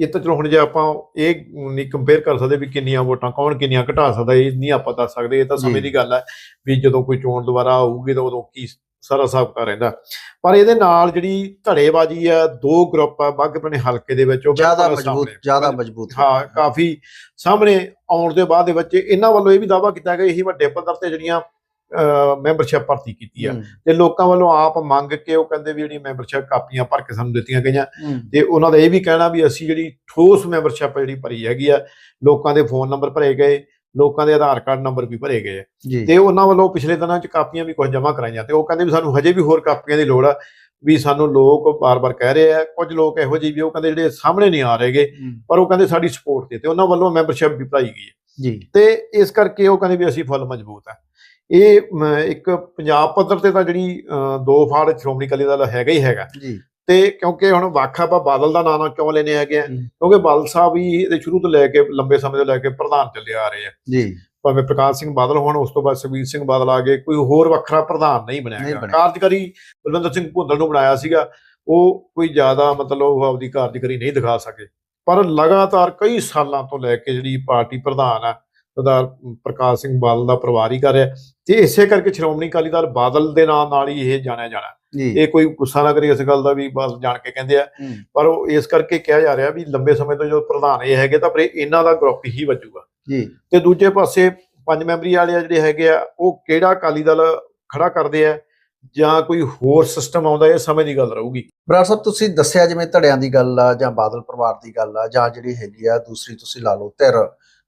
ਇਹ ਤਾਂ ਚਲੋ ਹੁਣ ਜੇ ਆਪਾਂ ਇਹ ਨਹੀਂ ਕੰਪੇਅਰ ਕਰ ਸਕਦੇ ਵੀ ਕਿੰਨੀਆਂ ਵੋਟਾਂ ਕੌਣ ਕਿੰਨੀਆਂ ਘਟਾ ਸਕਦਾ ਇਹ ਨਹੀਂ ਆਪਾਂ ਦੱਸ ਸਕਦੇ। ਇਹ ਤਾਂ ਸਮੇਂ। ਦੀ ਗੱਲ ਹੈ ਵੀ ਜਦੋਂ ਕੋਈ ਚੋਣ ਦੁਬਾਰਾ ਆਊਗੀ ਤਾਂ ਉਦੋਂ ਕੀ ਸਾਰਾ ਹਿਸਾਬ ਕਾ ਰਹਿੰਦਾ। ਪਰ ਇਹਦੇ ਨਾਲ ਜਿਹੜੀ ਧੜੇਬਾਜ਼ੀ ਆ ਦੋ ਗਰੁੱਪ ਆ ਬਾਗਪਣੇ ਹਲਕੇ ਦੇ ਵਿੱਚ ਉਹ ਜ਼ਿਆਦਾ ਮਜ਼ਬੂਤ। ਜ਼ਿਆਦਾ ਮਜ਼ਬੂਤ। ਹਾਂ ਕਾਫੀ ਸਾਹਮਣੇ ਆਉਣ ਦੇ ਬਾਅਦ ਦੇ ਵਿੱਚ ਇਹਨਾਂ ਵੱਲੋਂ ਇਹ ਵੀ ਦਾਵਾ ਕੀਤਾ ਗਿਆ ਇਹੀ ਵੱਡੇ ਪੱਧਰ ਤੇ ਜਿਹੜੀਆਂ ਮੈਂਬਰਸ਼ਿਪ ਭਰਤੀ ਕੀਤੀ ਆ। ਤੇ ਲੋਕਾਂ ਵੱਲੋਂ ਆਪ ਮੰਗ ਕੇ ਉਹ ਕਹਿੰਦੇ ਵੀ ਜਿਹੜੀ ਮੈਂਬਰਸ਼ਿਪ ਕਾਪੀਆਂ ਭਰ ਕੇ ਸਾਨੂੰ ਦਿੱਤੀਆਂ ਗਈਆਂ। ਤੇ ਉਹਨਾਂ ਦਾ ਇਹ ਵੀ ਕਹਿਣਾ ਵੀ ਅਸੀਂ ਜਿਹੜੀ ਠੋਸ ਮੈਂਬਰਸ਼ਿਪ ਜਿਹੜੀ ਭਰੀ ਹੈਗੀ ਆ ਲੋਕਾਂ ਦੇ ਫੋਨ ਨੰਬਰ ਭਰੇ ਗਏ। ਲੋਕਾਂ ਦੇ ਆਧਾਰ ਕਾਰਡ ਨੰਬਰ ਵੀ ਭਰੇ ਗਏ ਤੇ ਉਹਨਾਂ ਵੱਲੋਂ ਪਿਛਲੇ ਦਿਨਾਂ 'ਚ ਕਾਪੀਆਂ ਵੀ ਕੁਝ ਜਮ੍ਹਾਂ ਕਰਾਈਆਂ ਤੇ ਉਹ ਕਹਿੰਦੇ ਵੀ ਸਾਨੂੰ ਹਜੇ ਵੀ ਹੋਰ ਕਾਪੀਆਂ ਦੀ ਲੋੜ ਆ ਵੀ ਸਾਨੂੰ ਲੋਕ ਬਾਰ-ਬਾਰ ਕਹਿ ਰਹੇ ਆ ਕੁਝ ਲੋਕ ਇਹੋ ਜਿਹੇ ਵੀ ਉਹ ਕਹਿੰਦੇ ਜਿਹੜੇ ਸਾਹਮਣੇ ਨਹੀਂ ਆ ਰਹੇਗੇ ਹੂੰ, ਪਰ ਉਹ ਕਹਿੰਦੇ ਸਾਡੀ ਸਪੋਰਟ ਤੇ ਤੇ ਉਹਨਾਂ ਵੱਲੋਂ ਮੈਂਬਰਸ਼ਿਪ ਵੀ ਭਰਾਈ ਗਈ ਹੈ ਜੀ। ਤੇ ਇਸ ਕਰਕੇ ਉਹ ਕਹਿੰਦੇ ਵੀ ਅਸੀਂ ਫੁੱਲ ਮਜ਼ਬੂਤ ਆ। ਇਹ ਮ, ਇੱਕ ਪੰਜਾਬ ਪੱਧਰ ਤੇ ਤਾਂ ਜਿਹੜੀ ਅ, ਦੋ ਫਾੜ ਸ਼੍ਰੋਮਣੀ ਅਕਾਲੀ ਦਲ ਹੈਗਾ ਹੀ ਹੈਗਾ। ਜੀ। ਤੇ ਕਿਉਂਕਿ ਹੁਣ ਵੱਖ ਆਪਾਂ ਬਾਦਲ ਦਾ ਨਾਂ ਕਿਉਂ ਲੈਨੇ ਹੈਗੇ ਆ। ਕਿਉਂਕਿ ਬਾਦਲ ਸਾਹਿਬ ਵੀ ਇਹਦੇ ਸ਼ੁਰੂ ਤੋਂ ਲੈ ਕੇ ਲੰਬੇ ਸਮੇਂ ਤੋਂ ਲੈ ਕੇ ਪ੍ਰਧਾਨ ਚੱਲੇ ਆ ਰਹੇ ਆ। ਜੀ। ਭਾਵੇਂ ਪ੍ਰਕਾਸ਼ ਸਿੰਘ ਬਾਦਲ ਹੋਣ ਉਸ ਤੋਂ ਬਾਅਦ ਸੁਖਬੀਰ ਸਿੰਘ ਬਾਦਲ ਆ ਗਏ ਕੋਈ ਹੋਰ ਵੱਖਰਾ ਪ੍ਰਧਾਨ ਨਹੀਂ ਬਣਿਆ ਗਿਆ। ਕਾਰਜਕਾਰੀ ਬਲਵਿੰਦਰ ਸਿੰਘ ਭੁੰਦਲ ਨੂੰ ਬਣਾਇਆ ਸੀਗਾ ਉਹ ਕੋਈ ਜ਼ਿਆਦਾ ਮਤਲਬ ਉਹ ਆਪਦੀ ਕਾਰਜਕਾਰੀ ਨਹੀਂ ਦਿਖਾ ਸਕੇ। ਪਰ ਲਗਾਤਾਰ ਕਈ ਸਾਲਾਂ ਤੋਂ ਲੈ ਕੇ ਜਿਹੜੀ ਪਾਰਟੀ ਪ੍ਰਧਾਨ ਆ ਸਰਦਾਰ ਪ੍ਰਕਾਸ਼ ਸਿੰਘ ਬਾਦਲ ਦਾ ਪਰਿਵਾਰ ਹੀ ਕਰ ਰਿਹਾ। ਤੇ ਇਸੇ ਕਰਕੇ ਸ਼੍ਰੋਮਣੀ ਅਕਾਲੀ ਦਲ ਬਾਦਲ ਦੇ ਨਾਂ ਨਾਲ ਹੀ ਇਹ ਜਾਣਿਆ ਜਾਣਾ। ਇਹ ਕੋਈ ਗੁੱਸਾ ਨਾ ਕਰੀ ਇਸ ਗੱਲ ਦਾ ਵੀ ਬਸ ਜਾਣ ਕੇ ਕਹਿੰਦੇ ਆ। ਪਰ ਉਹ ਇਸ ਕਰਕੇ ਕਿਹਾ ਜਾ ਰਿਹਾ ਵੀ ਲੰਬੇ ਸਮੇਂ ਤੋਂ ਜੋ ਪ੍ਰਧਾਨ ਇਹ ਹੈਗੇ ਤਾਂ ਪਰ ਇਹ ਇਹਨਾਂ ਦਾ ਗਰੁੱਪ ਹੀ ਵੱਜੂਗਾ। ਜੀ। ਤੇ ਦੂਜੇ ਪਾਸੇ ਪੰਜ ਮੈਂਬਰੀ ਵਾਲੇ ਆ ਜਿਹੜੇ ਹੈਗੇ ਆ ਉਹ ਕਿਹੜਾ ਅਕਾਲੀ ਦਲ ਖੜਾ ਕਰਦੇ ਆ ਜਾਂ ਕੋਈ ਹੋਰ ਸਿਸਟਮ ਆਉਂਦਾ ਇਹ ਸਮੇਂ ਦੀ ਗੱਲ ਰਹੂਗੀ। ਬਰਾੜ ਸਾਹਿਬ ਤੁਸੀਂ ਦੱਸਿਆ ਜਿਵੇਂ ਧੜਿਆਂ ਦੀ ਗੱਲ ਆ ਜਾਂ ਬਾਦਲ ਪਰਿਵਾਰ ਦੀ ਗੱਲ ਆ ਜਾਂ ਜਿਹੜੀ ਹੈਗੀ ਆ ਦੂਸਰੀ ਤੁਸੀਂ ਲਾ ਲਓ ਧਿਰ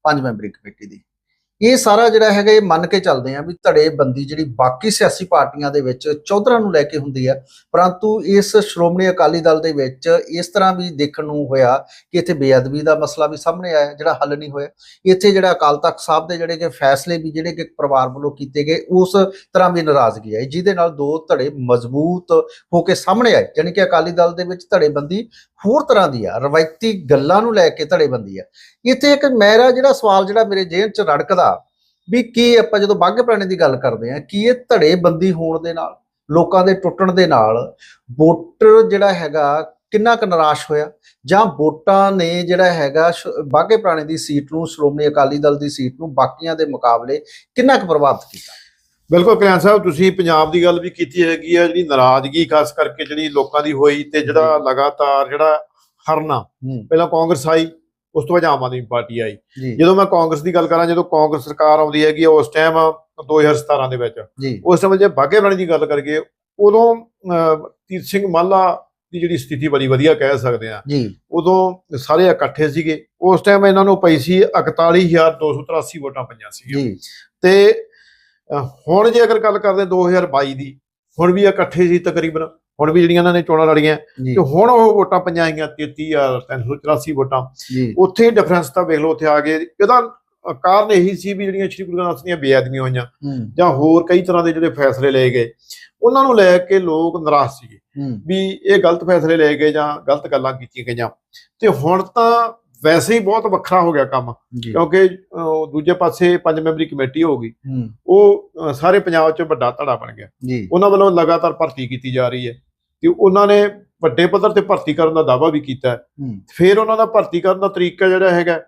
ਪੰਜ ਮੈਂਬਰੀ ਕਮੇਟੀ ਦੀ। ਇਹ ਸਾਰਾ ਜਿਹੜਾ ਹੈਗਾ ਇਹ ਮੰਨ ਕੇ ਚੱਲਦੇ ਆ ਵੀ ਧੜੇਬੰਦੀ ਜਿਹੜੀ ਬਾਕੀ ਸਿਆਸੀ ਪਾਰਟੀਆਂ ਦੇ ਵਿੱਚ ਚੌਧਰਾਂ ਨੂੰ ਲੈ ਕੇ ਹੁੰਦੀ ਆ ਪਰੰਤੂ ਇਸ ਸ਼੍ਰੋਮਣੀ ਅਕਾਲੀ ਦਲ ਦੇ ਵਿੱਚ ਇਸ ਤਰ੍ਹਾਂ ਵੀ ਦੇਖਣ ਨੂੰ ਹੋਇਆ ਕਿ ਇੱਥੇ ਬੇਅਦਬੀ ਦਾ ਮਸਲਾ ਵੀ ਸਾਹਮਣੇ ਆਇਆ, ਜਿਹੜਾ ਹੱਲ ਨਹੀਂ ਹੋਇਆ। ਇੱਥੇ ਜਿਹੜਾ ਅਕਾਲ ਤਖਤ ਸਾਹਿਬ ਦੇ ਜਿਹੜੇ ਕਿ ਫੈਸਲੇ ਵੀ ਜਿਹੜੇ ਕਿ ਪਰਿਵਾਰ ਵੱਲੋਂ ਕੀਤੇ ਗਏ, ਉਸ ਤਰ੍ਹਾਂ ਵੀ ਨਾਰਾਜ਼ਗੀ ਆਈ, ਜਿਹਦੇ ਨਾਲ ਦੋ ਧੜੇ ਮਜ਼ਬੂਤ ਹੋ ਕੇ ਸਾਹਮਣੇ ਆਏ। ਯਾਨੀ ਕਿ ਅਕਾਲੀ ਦਲ ਦੇ ਵਿੱਚ ਧੜੇਬੰਦੀ ਹੋਰ ਤਰ੍ਹਾਂ ਦੀ ਆ, ਰਵਾਇਤੀ ਗੱਲਾਂ ਨੂੰ ਲੈ ਕੇ ਧੜੇਬੰਦੀ ਆ। ਇੱਥੇ ਇੱਕ ਮੇਰਾ ਜਿਹੜਾ ਸਵਾਲ ਜਿਹੜਾ ਮੇਰੇ ਜੇਨ ਚ ਰੜਕਦਾ ਵੀ ਕੀ ਆਪਾਂ ਜਦੋਂ ਬਾਘੇ ਪ੍ਰਾਣੇ ਦੀ ਗੱਲ ਕਰਦੇ ਆ, ਕੀ ਇਹ ਧੜੇਬੰਦੀ ਹੋਣ ਦੇ ਨਾਲ, ਲੋਕਾਂ ਦੇ ਟੁੱਟਣ ਦੇ ਨਾਲ ਵੋਟਰ ਜਿਹੜਾ ਹੈਗਾ ਕਿੰਨਾ ਕੁ ਨਿਰਾਸ਼ ਹੋਇਆ? ਜਾਂ ਵੋਟਾਂ ਨੇ ਜਿਹੜਾ ਹੈਗਾ ਸ਼- ਬਾਘੇ ਪੁਰਾਣੇ ਦੀ ਸੀਟ ਨੂੰ, ਸ਼੍ਰੋਮਣੀ ਅਕਾਲੀ ਦਲ ਦੀ ਸੀਟ ਨੂੰ ਬਾਕੀਆਂ ਦੇ ਮੁਕਾਬਲੇ ਕਿੰਨਾ ਕੁ ਪ੍ਰਭਾਵਿਤ ਕੀਤਾ? ਬਿਲਕੁਲ ਕਲਿਆਣ ਸਾਹਿਬ ਤੁਸੀਂ ਪੰਜਾਬ ਦੀ ਗੱਲ ਵੀ ਕੀਤੀ ਹੈਗੀ ਆ ਜਿਹੜੀ ਨਾਰਾਜ਼ਗੀ ਖਾਸ ਕਰਕੇ ਜਿਹੜੀ ਲੋਕਾਂ ਦੀ ਹੋਈ ਤੇ ਜਿਹੜਾ ਲਗਾਤਾਰ ਜਿਹੜਾ ਹਰਨਾ ਪਹਿਲਾਂ ਕਾਂਗਰਸ ਆਈ ਉਸ ਤੋਂ ਬਾਅਦ ਆਮ ਆਦਮੀ ਪਾਰਟੀ ਆਈ। ਜਦੋਂ ਮੈਂ ਕਾਂਗਰਸ ਦੀ ਗੱਲ ਕਰਾਂ ਜਦੋਂ ਕਾਂਗਰਸ ਸਰਕਾਰ ਆਉਂਦੀ ਹੈਗੀ ਉਸ ਟਾਈਮ 2017 ਦੇ ਵਿੱਚ ਉਸ ਸਮੇਂ ਜੇ ਬਾਗੇ ਪੁਰਾਣੇ ਦੀ ਗੱਲ ਕਰੀਏ ਉਦੋਂ ਤੀਰ ਸਿੰਘ ਮਾਲਾ ਦੀ ਜਿਹੜੀ ਸਥਿਤੀ ਬੜੀ ਵਧੀਆ ਕਹਿ ਸਕਦੇ ਆ। ਉਦੋਂ ਸਾਰੇ ਇਕੱਠੇ ਸੀਗੇ ਉਸ ਟਾਈਮ ਇਹਨਾਂ ਨੂੰ ਪਈ ਸੀ 41283 ਵੋਟਾਂ ਪਈਆਂ ਸੀ ਤੇ ਹੁਣ ਜੇ ਅਗਰ ਗੱਲ ਕਰਦੇ 2022 ਦੀ ਹੁਣ ਵੀ ਇਕੱਠੇ ਸੀ ਤਕਰੀਬਨ ਹੁਣ ਵੀ ਜਿਹੜੀਆਂ ਇਹਨਾਂ ਨੇ ਚੋਣਾਂ ਲੜੀਆਂ ਤੇ ਹੁਣ ਉਹ ਵੋਟਾਂ ਹੈਗੀਆਂ 33384 ਵੋਟਾਂ। ਉੱਥੇ ਡਿਫਰੈਂਸ ਤਾਂ ਵੇਖ ਲਓ ਉੱਥੇ ਆ ਗਏ ਇਹਦਾ ਕਾਰਨ ਇਹੀ ਸੀ ਵੀ ਜਿਹੜੀਆਂ ਸ਼੍ਰੀ ਗੁਰੂ ਗ੍ਰੰਥ ਸਾਹਿਬ ਦੀਆਂ ਬੇਅਦਬੀਆਂ ਹੋਈਆਂ ਜਾਂ ਹੋਰ ਕਈ ਤਰ੍ਹਾਂ ਦੇ ਜਿਹੜੇ ਫੈਸਲੇ ਲਏ ਗਏ। ਉਹਨਾਂ ਨੂੰ ਲੈ ਕੇ ਲੋਕ ਨਾਰਾਜ਼ ਸੀਗੇ ਵੀ ਇਹ ਗਲਤ ਫੈਸਲੇ ਲਏ ਗਏ ਜਾਂ ਗਲਤ ਗੱਲਾਂ ਕੀਤੀਆਂ ਗਈਆਂ। ਤੇ ਹੁਣ ਤਾਂ ਵੈਸੇ ਹੀ ਬਹੁਤ ਵੱਖਰਾ ਹੋ ਗਿਆ ਕੰਮ ਕਿਉਂਕਿ ਦੂਜੇ ਪਾਸੇ ਪੰਜ ਮੈਂਬਰੀ ਕਮੇਟੀ ਹੋ ਗਈ ਉਹ ਸਾਰੇ ਪੰਜਾਬ 'ਚ ਵੱਡਾ ਧੜਾ ਬਣ ਗਿਆ। ਉਹਨਾਂ ਵੱਲੋਂ ਲਗਾਤਾਰ ਭਰਤੀ ਕੀਤੀ ਜਾ ਰਹੀ ਹੈ। ਤੇ ਉਹਨਾਂ ਨੇ ਵੱਡੇ ਪੱਧਰ ਤੇ ਭਰਤੀ ਕਰਨ ਦਾ ਦਾਅਵਾ ਵੀ ਕੀਤਾ ਫਿਰ ਉਹਨਾਂ ਦਾ ਭਰਤੀ ਕਰਨ ਦਾ ਤਰੀਕਾ ਜਿਹੜਾ ਹੈਗਾ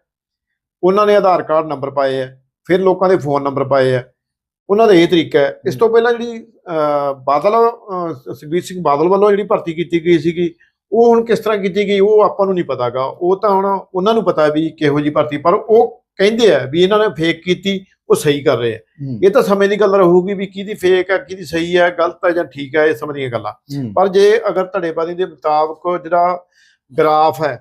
ਉਹਨਾਂ ਨੇ ਆਧਾਰ ਕਾਰਡ ਨੰਬਰ ਪਾਏ ਆ ਫਿਰ ਲੋਕਾਂ ਦੇ ਫੋਨ ਨੰਬਰ ਪਾਏ ਆ ਉਹਨਾਂ ਦਾ ਇਹ ਤਰੀਕਾ ਹੈ। ਇਸ ਤੋਂ ਪਹਿਲਾਂ ਜਿਹੜੀ ਬਾਦਲ ਸੁਖਬੀਰ ਸਿੰਘ ਬਾਦਲ ਵੱਲੋਂ ਜਿਹੜੀ ਭਰਤੀ ਕੀਤੀ ਗਈ ਸੀਗੀ ਉਹ ਹੁਣ ਕਿਸ ਤਰ੍ਹਾਂ ਕੀਤੀ ਗਈ ਉਹ ਆਪਾਂ ਨੂੰ ਨਹੀਂ ਪਤਾਗਾ। ਉਹ ਤਾਂ ਹੁਣ ਉਹਨਾਂ ਨੂੰ ਪਤਾ ਵੀ ਕਿਹੋ ਜੀ ਭਰਤੀ ਪਰ ਉਹ ਕਹਿੰਦੇ ਆ ਵੀ ਇਹਨਾਂ ਨੇ ਫੇਕ ਕੀਤੀ ਉਹ ਸਹੀ ਕਰ ਰਹੇ ਆ। ਇਹ ਤਾਂ ਸਮੇਂ ਦੀ ਗੱਲ ਰਹੂਗੀ ਵੀ ਕਿਹਦੀ ਫੇਕ ਹੈ ਕਿਹਦੀ ਸਹੀ ਹੈ ਗਲਤ ਹੈ ਜਾਂ ਠੀਕ ਹੈ ਇਹ ਸਮੇਂ ਦੀਆਂ ਗੱਲਾਂ। ਪਰ ਜੇ ਅਗਰ ਧੜੇਬਾਜ਼ੀ ਦੇ ਮੁਤਾਬਕ ਜਿਹੜਾ ਗ੍ਰਾਫ ਹੈ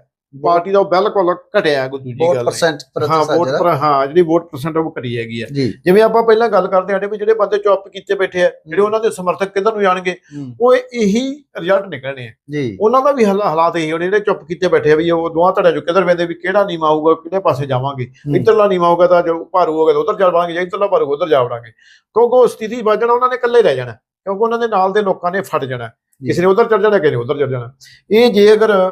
ਪਾਰਟੀ ਦਾ ਉਹ ਬਿਲਕੁਲ ਘਟਿਆ ਕੋਈ ਦੂਜੀ ਗੱਲ ਪਰਸੈਂਟ ਹਾਂ ਵੋਟ ਪਰ ਹਾਂ ਜਿਹੜੀ ਵੋਟ ਪਰਸੈਂਟ ਉਹ ਘਟੀ ਹੈਗੀ ਜੀ। ਜਿਵੇਂ ਆਪਾਂ ਪਹਿਲਾਂ ਗੱਲ ਕਰਦੇ ਵੀ ਜਿਹੜੇ ਬੰਦੇ ਚੁੱਪ ਕੀਤੇ ਬੈਠੇ ਆ ਜਿਹੜੇ ਉਹਨਾਂ ਦੇ ਸਮਰਥਕ ਕਿੱਧਰ ਨੂੰ ਜਾਣਗੇ ਉਹ ਇਹੀ ਰਿਜ਼ਲਟ ਨਿਕਲਣੇ ਆ। ਉਹਨਾਂ ਦਾ ਵੀ ਹਾਲਾ- ਹਾਲਾਤ ਇਹੀ ਹੋਣੇ ਜਿਹੜੇ ਚੁੱਪ ਕੀਤੇ ਬੈਠੇ ਆ ਵੀ ਉਹ ਦੋਹਾਂ ਧੜਿਆਂ ਚੋਂ ਕਿੱਧਰ ਪੈਂਦੇ ਵੀ ਕਿਹੜਾ ਨੀਮ ਆਊਗਾ ਕਿਹੜੇ ਪਾਸੇ ਜਾਵਾਂਗੇ। ਇੱਧਰਲਾ ਨੀਮ ਆਊਗਾ ਤਾਂ ਜੋ ਭਾਰੂ ਹੋਗਾ ਉਧਰ ਜਾ ਵੜਾਂਗੇ ਜਾਂ ਇੱਧਰਲਾ ਭਾਰੂ ਉਧਰ ਜਾ ਵੜਾਂਗੇ। ਕਿਉਂਕਿ ਉਹ ਸਥਿਤੀ ਵੱਜਣਾ ਉਹਨਾਂ ਨੇ ਇਕੱਲੇ ਰਹਿ ਜਾਣਾ। ਕਿਉਂਕਿ ਉਹਨਾਂ ਦੇ ਨਾਲ ਦੇ ਲੋਕਾਂ ਨੇ ਫਟ ਜਾਣਾ। ਕਿਸੇ ਨੇ ਉਧਰ ਚੜ ਜਾਣਾ ਕਿਸੇ ਨੇ ਉਧਰ ਚੜ ਜਾਣਾ। ਇਹ ਜੇ ਅਗਰ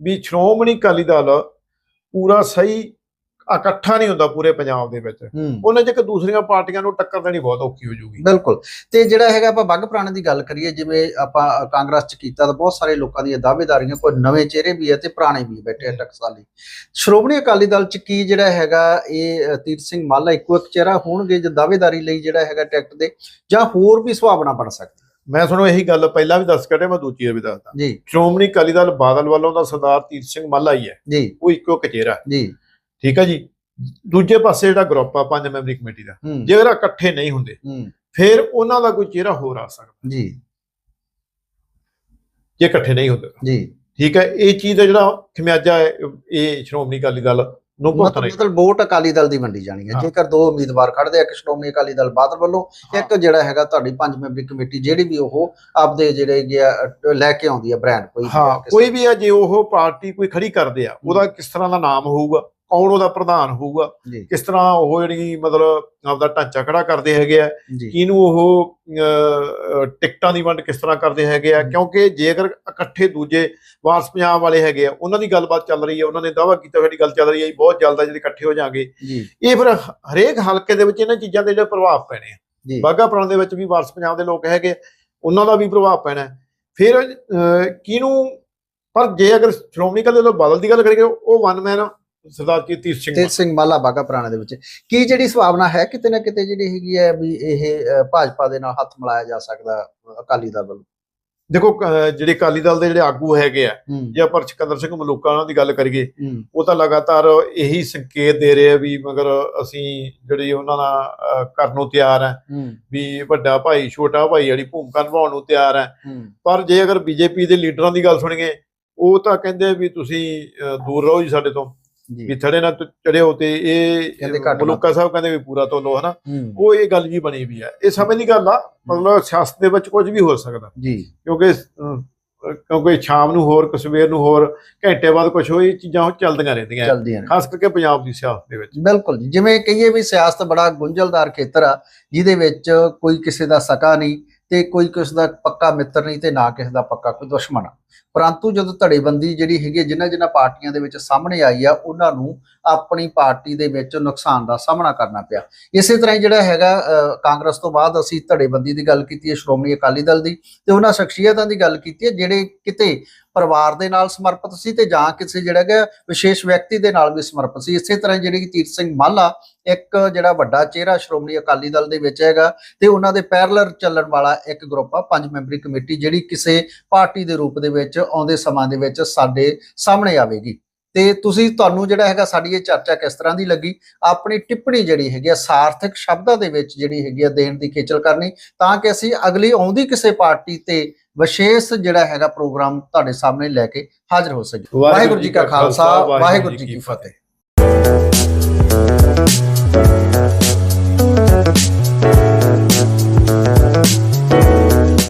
ਵੀ ਸ਼੍ਰੋਮਣੀ ਅਕਾਲੀ ਦਲ ਪੂਰਾ ਸਹੀ ਇਕੱਠਾ ਨਹੀਂ ਹੁੰਦਾ ਪੂਰੇ ਪੰਜਾਬ ਦੇ ਵਿੱਚ। ਉਹਨੇ ਜੇ ਕਿ ਦੂਸਰੀਆਂ ਪਾਰਟੀਆਂ ਨੂੰ ਟੱਕਰ ਦੇਣੀ ਬਹੁਤ ਔਖੀ ਹੋ ਜਾਊਗੀ ਬਿਲਕੁਲ। ਤੇ ਜਿਹੜਾ ਹੈਗਾ ਆਪਾਂ ਬੱਗ ਪੁਰਾਣੇ ਦੀ ਗੱਲ ਕਰੀਏ ਜਿਵੇਂ ਆਪਾਂ ਕਾਂਗਰਸ ਚ ਕੀਤਾ ਤਾਂ ਬਹੁਤ ਸਾਰੇ ਲੋਕਾਂ ਦੀਆਂ ਦਾਅਵੇਦਾਰੀਆਂ ਕੋਈ ਨਵੇਂ ਚਿਹਰੇ ਵੀ ਹੈ ਤੇ ਪੁਰਾਣੇ ਵੀ ਬੈਠੇ ਟਕਸਾਲੀ। ਸ਼੍ਰੋਮਣੀ ਅਕਾਲੀ ਦਲ ਚ ਕੀ ਜਿਹੜਾ ਹੈਗਾ ਇਹ ਅ, ਤੀਰਥ ਸਿੰਘ ਮਾਲਾ ਇੱਕੋ ਇੱਕ ਚਿਹਰਾ ਹੋਣਗੇ ਜੋ ਦਾਅਵੇਦਾਰੀ ਲਈ ਜਿਹੜਾ ਹੈਗਾ ਟਿਕਟ ਦੇ ਜਾਂ ਹੋਰ ਵੀ ਸੁਭਾਵਨਾ ਬਣ ਸਕਦੀ? ਮੈਂ ਤੁਹਾਨੂੰ ਇਹੀ ਗੱਲ ਪਹਿਲਾਂ ਵੀ ਦੱਸ ਕੱਢਿਆ ਮੈਂ ਦੂਜੀ ਵਾਰ ਵੀ ਦੱਸਦਾ। ਜੀ। ਸ਼੍ਰੋਮਣੀ ਅਕਾਲੀ ਦਲ ਬਾਦਲ ਵੱਲੋਂ ਦਾ ਸਰਦਾਰ ਤੀਰਥ ਸਿੰਘ ਮਾਲਾ ਹੀ ਹੈ। ਜੀ। ਉਹ ਇੱਕੋ ਕਚੇਰਾ ਜੀ। ਠੀਕ ਹੈ ਜੀ। ਦੂਜੇ ਪਾਸੇ ਜਿਹੜਾ ਗਰੁੱਪ ਆ ਪੰਜ ਮੈਂਬਰੀ ਕਮੇਟੀ ਦਾ ਜੇ ਅਗਰ ਇਕੱਠੇ ਨਹੀਂ ਹੁੰਦੇ ਫਿਰ ਉਹਨਾਂ ਦਾ ਕੋਈ ਚਿਹਰਾ ਹੋਰ ਆ ਸਕਦਾ। ਜੀ। ਜੇ ਇਕੱਠੇ ਨਹੀਂ ਹੁੰਦੇ। ਜੀ। ਠੀਕ ਹੈ ਇਹ ਚੀਜ਼ ਦਾ ਜਿਹੜਾ ਖਮਿਆਜਾ ਹੈ ਇਹ ਸ਼੍ਰੋਮਣੀ ਅਕਾਲੀ ਦਲ ਨੂੰ ਮਤਲਬ ਵੋਟ ਅਕਾਲੀ ਦਲ ਦੀ ਵੰਡੀ ਜਾਣੀ ਹੈ ਹਾਂ। ਜੇਕਰ ਦੋ ਉਮੀਦਵਾਰ ਖੜਦੇ ਆ ਇੱਕ ਸ਼੍ਰੋਮਣੀ ਅਕਾਲੀ ਦਲ ਬਾਦਲ ਵੱਲੋਂ ਇੱਕ ਜਿਹੜਾ ਹੈਗਾ ਤੁਹਾਡੀ ਪੰਜ ਮੈਂਬਰੀ ਕਮੇਟੀ ਜਿਹੜੀ ਵੀ ਉਹ ਆਪਦੇ ਜਿਹੜੇ ਗਿਆ ਲੈ ਕੇ ਆਉਂਦੀ ਹੈ ਬ੍ਰਾਂਡ ਕੋਈ ਵੀ ਹਾਂ ਕੋਈ ਵੀ ਆ ਜੇ ਉਹ ਪਾਰਟੀ ਕੋਈ ਖੜੀ ਕਰਦੇ ਆ ਉਹਦਾ ਕਿਸ ਤਰ੍ਹਾਂ ਦਾ ਨਾਮ ਹੋਊਗਾ? ਕੌਣ ਉਹਦਾ ਪ੍ਰਧਾਨ ਹੋਊਗਾ? ਕਿਸ ਤਰ੍ਹਾਂ ਉਹ ਜਿਹੜੀ ਮਤਲਬ ਆਪਦਾ ਢਾਂਚਾ ਖੜਾ ਕਰਦੇ ਹੈਗੇ ਆ? ਕਿਹਨੂੰ ਉਹ ਟਿਕਟਾਂ ਦੀ ਵੰਡ ਕਿਸ ਤਰ੍ਹਾਂ ਕਰਦੇ ਹੈਗੇ ਆ। ਕਿਉਂਕਿ ਜੇਕਰ ਇਕੱਠੇ ਦੂਜੇ ਵਾਰਸ ਪੰਜਾਬ ਵਾਲੇ ਹੈਗੇ ਆ ਉਹਨਾਂ ਦੀ ਗੱਲਬਾਤ ਚੱਲ ਰਹੀ ਹੈ ਉਹਨਾਂ ਨੇ ਦਾਅਵਾ ਕੀਤਾ ਸਾਡੀ ਗੱਲ ਚੱਲ ਰਹੀ ਹੈ ਬਹੁਤ ਜਲਦ ਜਿਹੜੇ ਇਕੱਠੇ ਹੋ ਜਾਾਂਗੇ। ਇਹ ਫਿਰ ਹਰੇਕ ਹਲਕੇ ਦੇ ਵਿੱਚ ਇਹਨਾਂ ਚੀਜ਼ਾਂ ਦੇ ਜਿਹੜੇ ਪ੍ਰਭਾਵ ਪੈਣੇ ਆ। ਬਾਗਾ ਪੁਰਾਣੇ ਦੇ ਵਿੱਚ ਵੀ ਵਾਰਸ ਪੰਜਾਬ ਦੇ ਲੋਕ ਹੈਗੇ ਉਹਨਾਂ ਦਾ ਵੀ ਪ੍ਰਭਾਵ ਪੈਣਾ। ਫਿਰ ਕਿਹਨੂੰ ਪਰ ਜੇ ਅਗਰ ਸ਼੍ਰੋਮਣੀ ਅਕਾਲੀ ਦਲ ਬਾਦਲ ਦੀ ਗੱਲ ਕਰੀਏ ਉਹ ਵਨ ਮੈਨ ਸਰਦਾਰ ਕੀਰਤੀਰ ਸਿੰਘ ਤੇਜ ਸਿੰਘ ਮਾਲਾ ਬਾਗਾ ਪੁਰਾਣੇ ਦੇ ਵਿੱਚ। ਕੀ ਜਿਹੜੀ ਸੰਭਾਵਨਾ ਹੈ ਕਿਤੇ ਨਾ ਕਿਤੇ ਜਿਹੜੀ ਹੈਗੀ ਹੈ ਵੀ ਇਹ ਭਾਜਪਾ ਦੇ ਨਾਲ ਹੱਥ ਮਿਲਾਇਆ ਜਾ ਸਕਦਾ ਅਕਾਲੀ ਦਲ ਵੱਲੋਂ? ਦੇਖੋ ਜਿਹੜੇ ਅਕਾਲੀ ਦਲ ਦੇ ਜਿਹੜੇ ਆਗੂ ਹੈਗੇ ਆ ਜੇ ਆਪਾਂ ਸਿਕੰਦਰ ਸਿੰਘ ਮਲੂਕਾ ਉਹਨਾਂ ਦੀ ਗੱਲ ਕਰੀਏ ਉਹ ਤਾਂ ਲਗਾਤਾਰ ਇਹੀ ਸੰਕੇਤ ਦੇ ਰਹੇ ਆ ਵੀ ਮਗਰ ਅਸੀਂ ਜਿਹੜੀ ਉਹਨਾਂ ਦਾ ਕਰਨ ਨੂੰ ਤਿਆਰ ਹੂੰ। ਵੀ ਵੱਡਾ ਭਾਈ ਛੋਟਾ ਭਾਈ ਜਿਹੜੀ ਭੂਮਿਕਾ ਨਿਭਾਉਣ ਨੂੰ ਤਿਆਰ ਹੂੰ। ਪਰ ਜੇ ਅਗਰ ਬੀਜੇਪੀ ਦੇ ਲੀਡਰਾਂ ਦੀ ਗੱਲ ਸੁਣੀਏ ਉਹ ਤਾਂ ਕਹਿੰਦੇ ਵੀ ਤੁਸੀਂ ਦੂਰ ਰਹੋ ਜੀ ਸਾਡੇ ਤੋਂ। ਵੀ ਥੜੇ ਨਾਲ ਚੜਿਓ ਤੇ ਇਹ ਮਲੂਕਾ ਸਾਹਿਬ ਕਹਿੰਦੇ ਵੀ ਪੂਰਾ ਤੋਂ ਲੋ ਹਨਾ? ਹੂੰ। ਉਹ ਇਹ ਗੱਲ ਜੀ ਬਣੀ ਵੀ ਆ ਇਹ ਸਮੇਂ ਦੀ ਗੱਲ ਆ ਮਤਲਬ ਸਿਆਸਤ ਦੇ ਵਿੱਚ ਕੁਝ ਵੀ ਹੋ ਸਕਦਾ। ਜੀ। ਕਿਉਂਕਿ ਕਿਉਂਕਿ ਸ਼ਾਮ ਨੂੰ ਹੋਰ ਕਸਵੇਰ ਨੂੰ ਹੋਰ ਘੰਟੇ ਬਾਅਦ ਕੁਝ ਹੋਈ ਚੀਜ਼ਾਂ ਚੱਲਦੀਆਂ ਰਹਿੰਦੀਆਂ। ਖਾਸ ਕਰਕੇ ਪੰਜਾਬ ਦੀ ਸਿਆਸਤ ਦੇ ਵਿੱਚ। ਬਿਲਕੁਲ ਜੀ। ਜਿਵੇਂ ਕਹੀਏ ਵੀ ਸਿਆਸਤ ਬੜਾ ਗੁੰਝਲਦਾਰ ਖੇਤਰ ਆ ਜਿਹਦੇ ਵਿੱਚ ਕੋਈ ਕਿਸੇ ਦਾ ਸਕਾ ਨਹੀਂ ਤੇ ਕੋਈ ਕਿਸੇ ਦਾ ਪੱਕਾ ਮਿੱਤਰ ਨਹੀਂ ਤੇ ਨਾ ਕਿਸੇ ਦਾ ਪੱਕਾ ਕੋਈ ਦੁਸ਼ਮਣ ਆ। ਪਰੰਤੂ ਜਦੋਂ ਧੜੇਬੰਦੀ ਜਿਹੜੀ ਹੈਗੀ ਜਿਨ੍ਹਾਂ ਜਿਨ੍ਹਾਂ ਪਾਰਟੀਆਂ ਦੇ ਵਿੱਚ ਸਾਹਮਣੇ ਆਈ ਆ, ਉਹਨਾਂ ਨੂੰ ਆਪਣੀ ਪਾਰਟੀ ਦੇ ਵਿੱਚ ਨੁਕਸਾਨ ਦਾ ਸਾਹਮਣਾ ਕਰਨਾ ਪਿਆ। ਇਸੇ ਤਰ੍ਹਾਂ ਹੀ ਜਿਹੜਾ ਹੈਗਾ ਕਾਂਗਰਸ ਤੋਂ ਬਾਅਦ ਅਸੀਂ ਧੜੇਬੰਦੀ ਦੀ ਗੱਲ ਕੀਤੀ ਹੈ, ਸ਼੍ਰੋਮਣੀ ਅਕਾਲੀ ਦਲ ਦੀ ਤੇ ਉਹਨਾਂ ਸ਼ਖਸੀਅਤਾਂ ਦੀ ਗੱਲ ਕੀਤੀ ਹੈ, ਜਿਹੜੇ ਕਿਤੇ ਪਰਿਵਾਰ ਦੇ ਨਾਲ ਸਮਰਪਿਤ ਸੀ ਤੇ ਜਾਂ ਕਿਸੇ ਜਿਹੜਾ ਹੈਗਾ, ਵਿਸ਼ੇਸ਼ ਵਿਅਕਤੀ ਦੇ ਨਾਲ ਵੀ ਸਮਰਪਿਤ ਸੀ। ਇਸੇ ਤਰ੍ਹਾਂ ਜਿਹੜੀ ਕਿ ਤੀਰਥ ਸਿੰਘ ਮਾਲਾ ਇੱਕ ਜਿਹੜਾ ਵੱਡਾ ਚਿਹਰਾ ਸ਼੍ਰੋਮਣੀ ਅਕਾਲੀ ਦਲ ਦੇ ਵਿੱਚ ਹੈਗਾ ਤੇ ਉਹਨਾਂ ਦੇ ਪੈਰਲਰ ਚੱਲਣ ਵਾਲਾ ਇੱਕ ਗਰੁੱਪ ਆ, ਪੰਜ ਮੈਂਬਰੀ ਕਮੇਟੀ ਜਿਹੜੀ ਕਿਸੇ ਪਾਰਟੀ ਦੇ ਰੂਪ ਦੇ ਵਿੱਚ ਆਉਂਦੇ ਸਮਾਂ ਦੇ ਵਿੱਚ ਸਾਡੇ ਸਾਹਮਣੇ ਆਵੇਗੀ। ਤੇ ਤੁਸੀਂ ਤੁਹਾਨੂੰ ਜਿਹੜਾ ਹੈਗਾ ਸਾਡੀ ਇਹ ਚਰਚਾ ਕਿਸ ਤਰ੍ਹਾਂ ਦੀ ਲੱਗੀ? ਆਪਣੀ ਟਿੱਪਣੀ ਜਿਹੜੀ ਹੈਗੀ ਆ ਸਾਰਥਕ ਸ਼ਬਦਾਂ ਦੇ ਵਿੱਚ ਜਿਹੜੀ ਹੈਗੀ ਆ ਦੇਣ ਦੀ ਖੇਚਲ ਕਰਨੀ ਤਾਂ ਕਿ ਅਸੀਂ ਅਗਲੀ ਆਉਂਦੀ ਕਿਸੇ ਪਾਰਟੀ ਤੇ ਵਿਸ਼ੇਸ਼ ਜਿਹੜਾ ਹੈਗਾ ਪ੍ਰੋਗਰਾਮ ਤੁਹਾਡੇ ਸਾਹਮਣੇ ਲੈ ਕੇ ਹਾਜ਼ਰ ਹੋ ਸਕੀਏ। ਵਾਹਿਗੁਰੂ ਜੀ ਕਾ ਖਾਲਸਾ ਵਾਹਿਗੁਰੂ ਜੀ ਕੀ ਫਤਿਹ।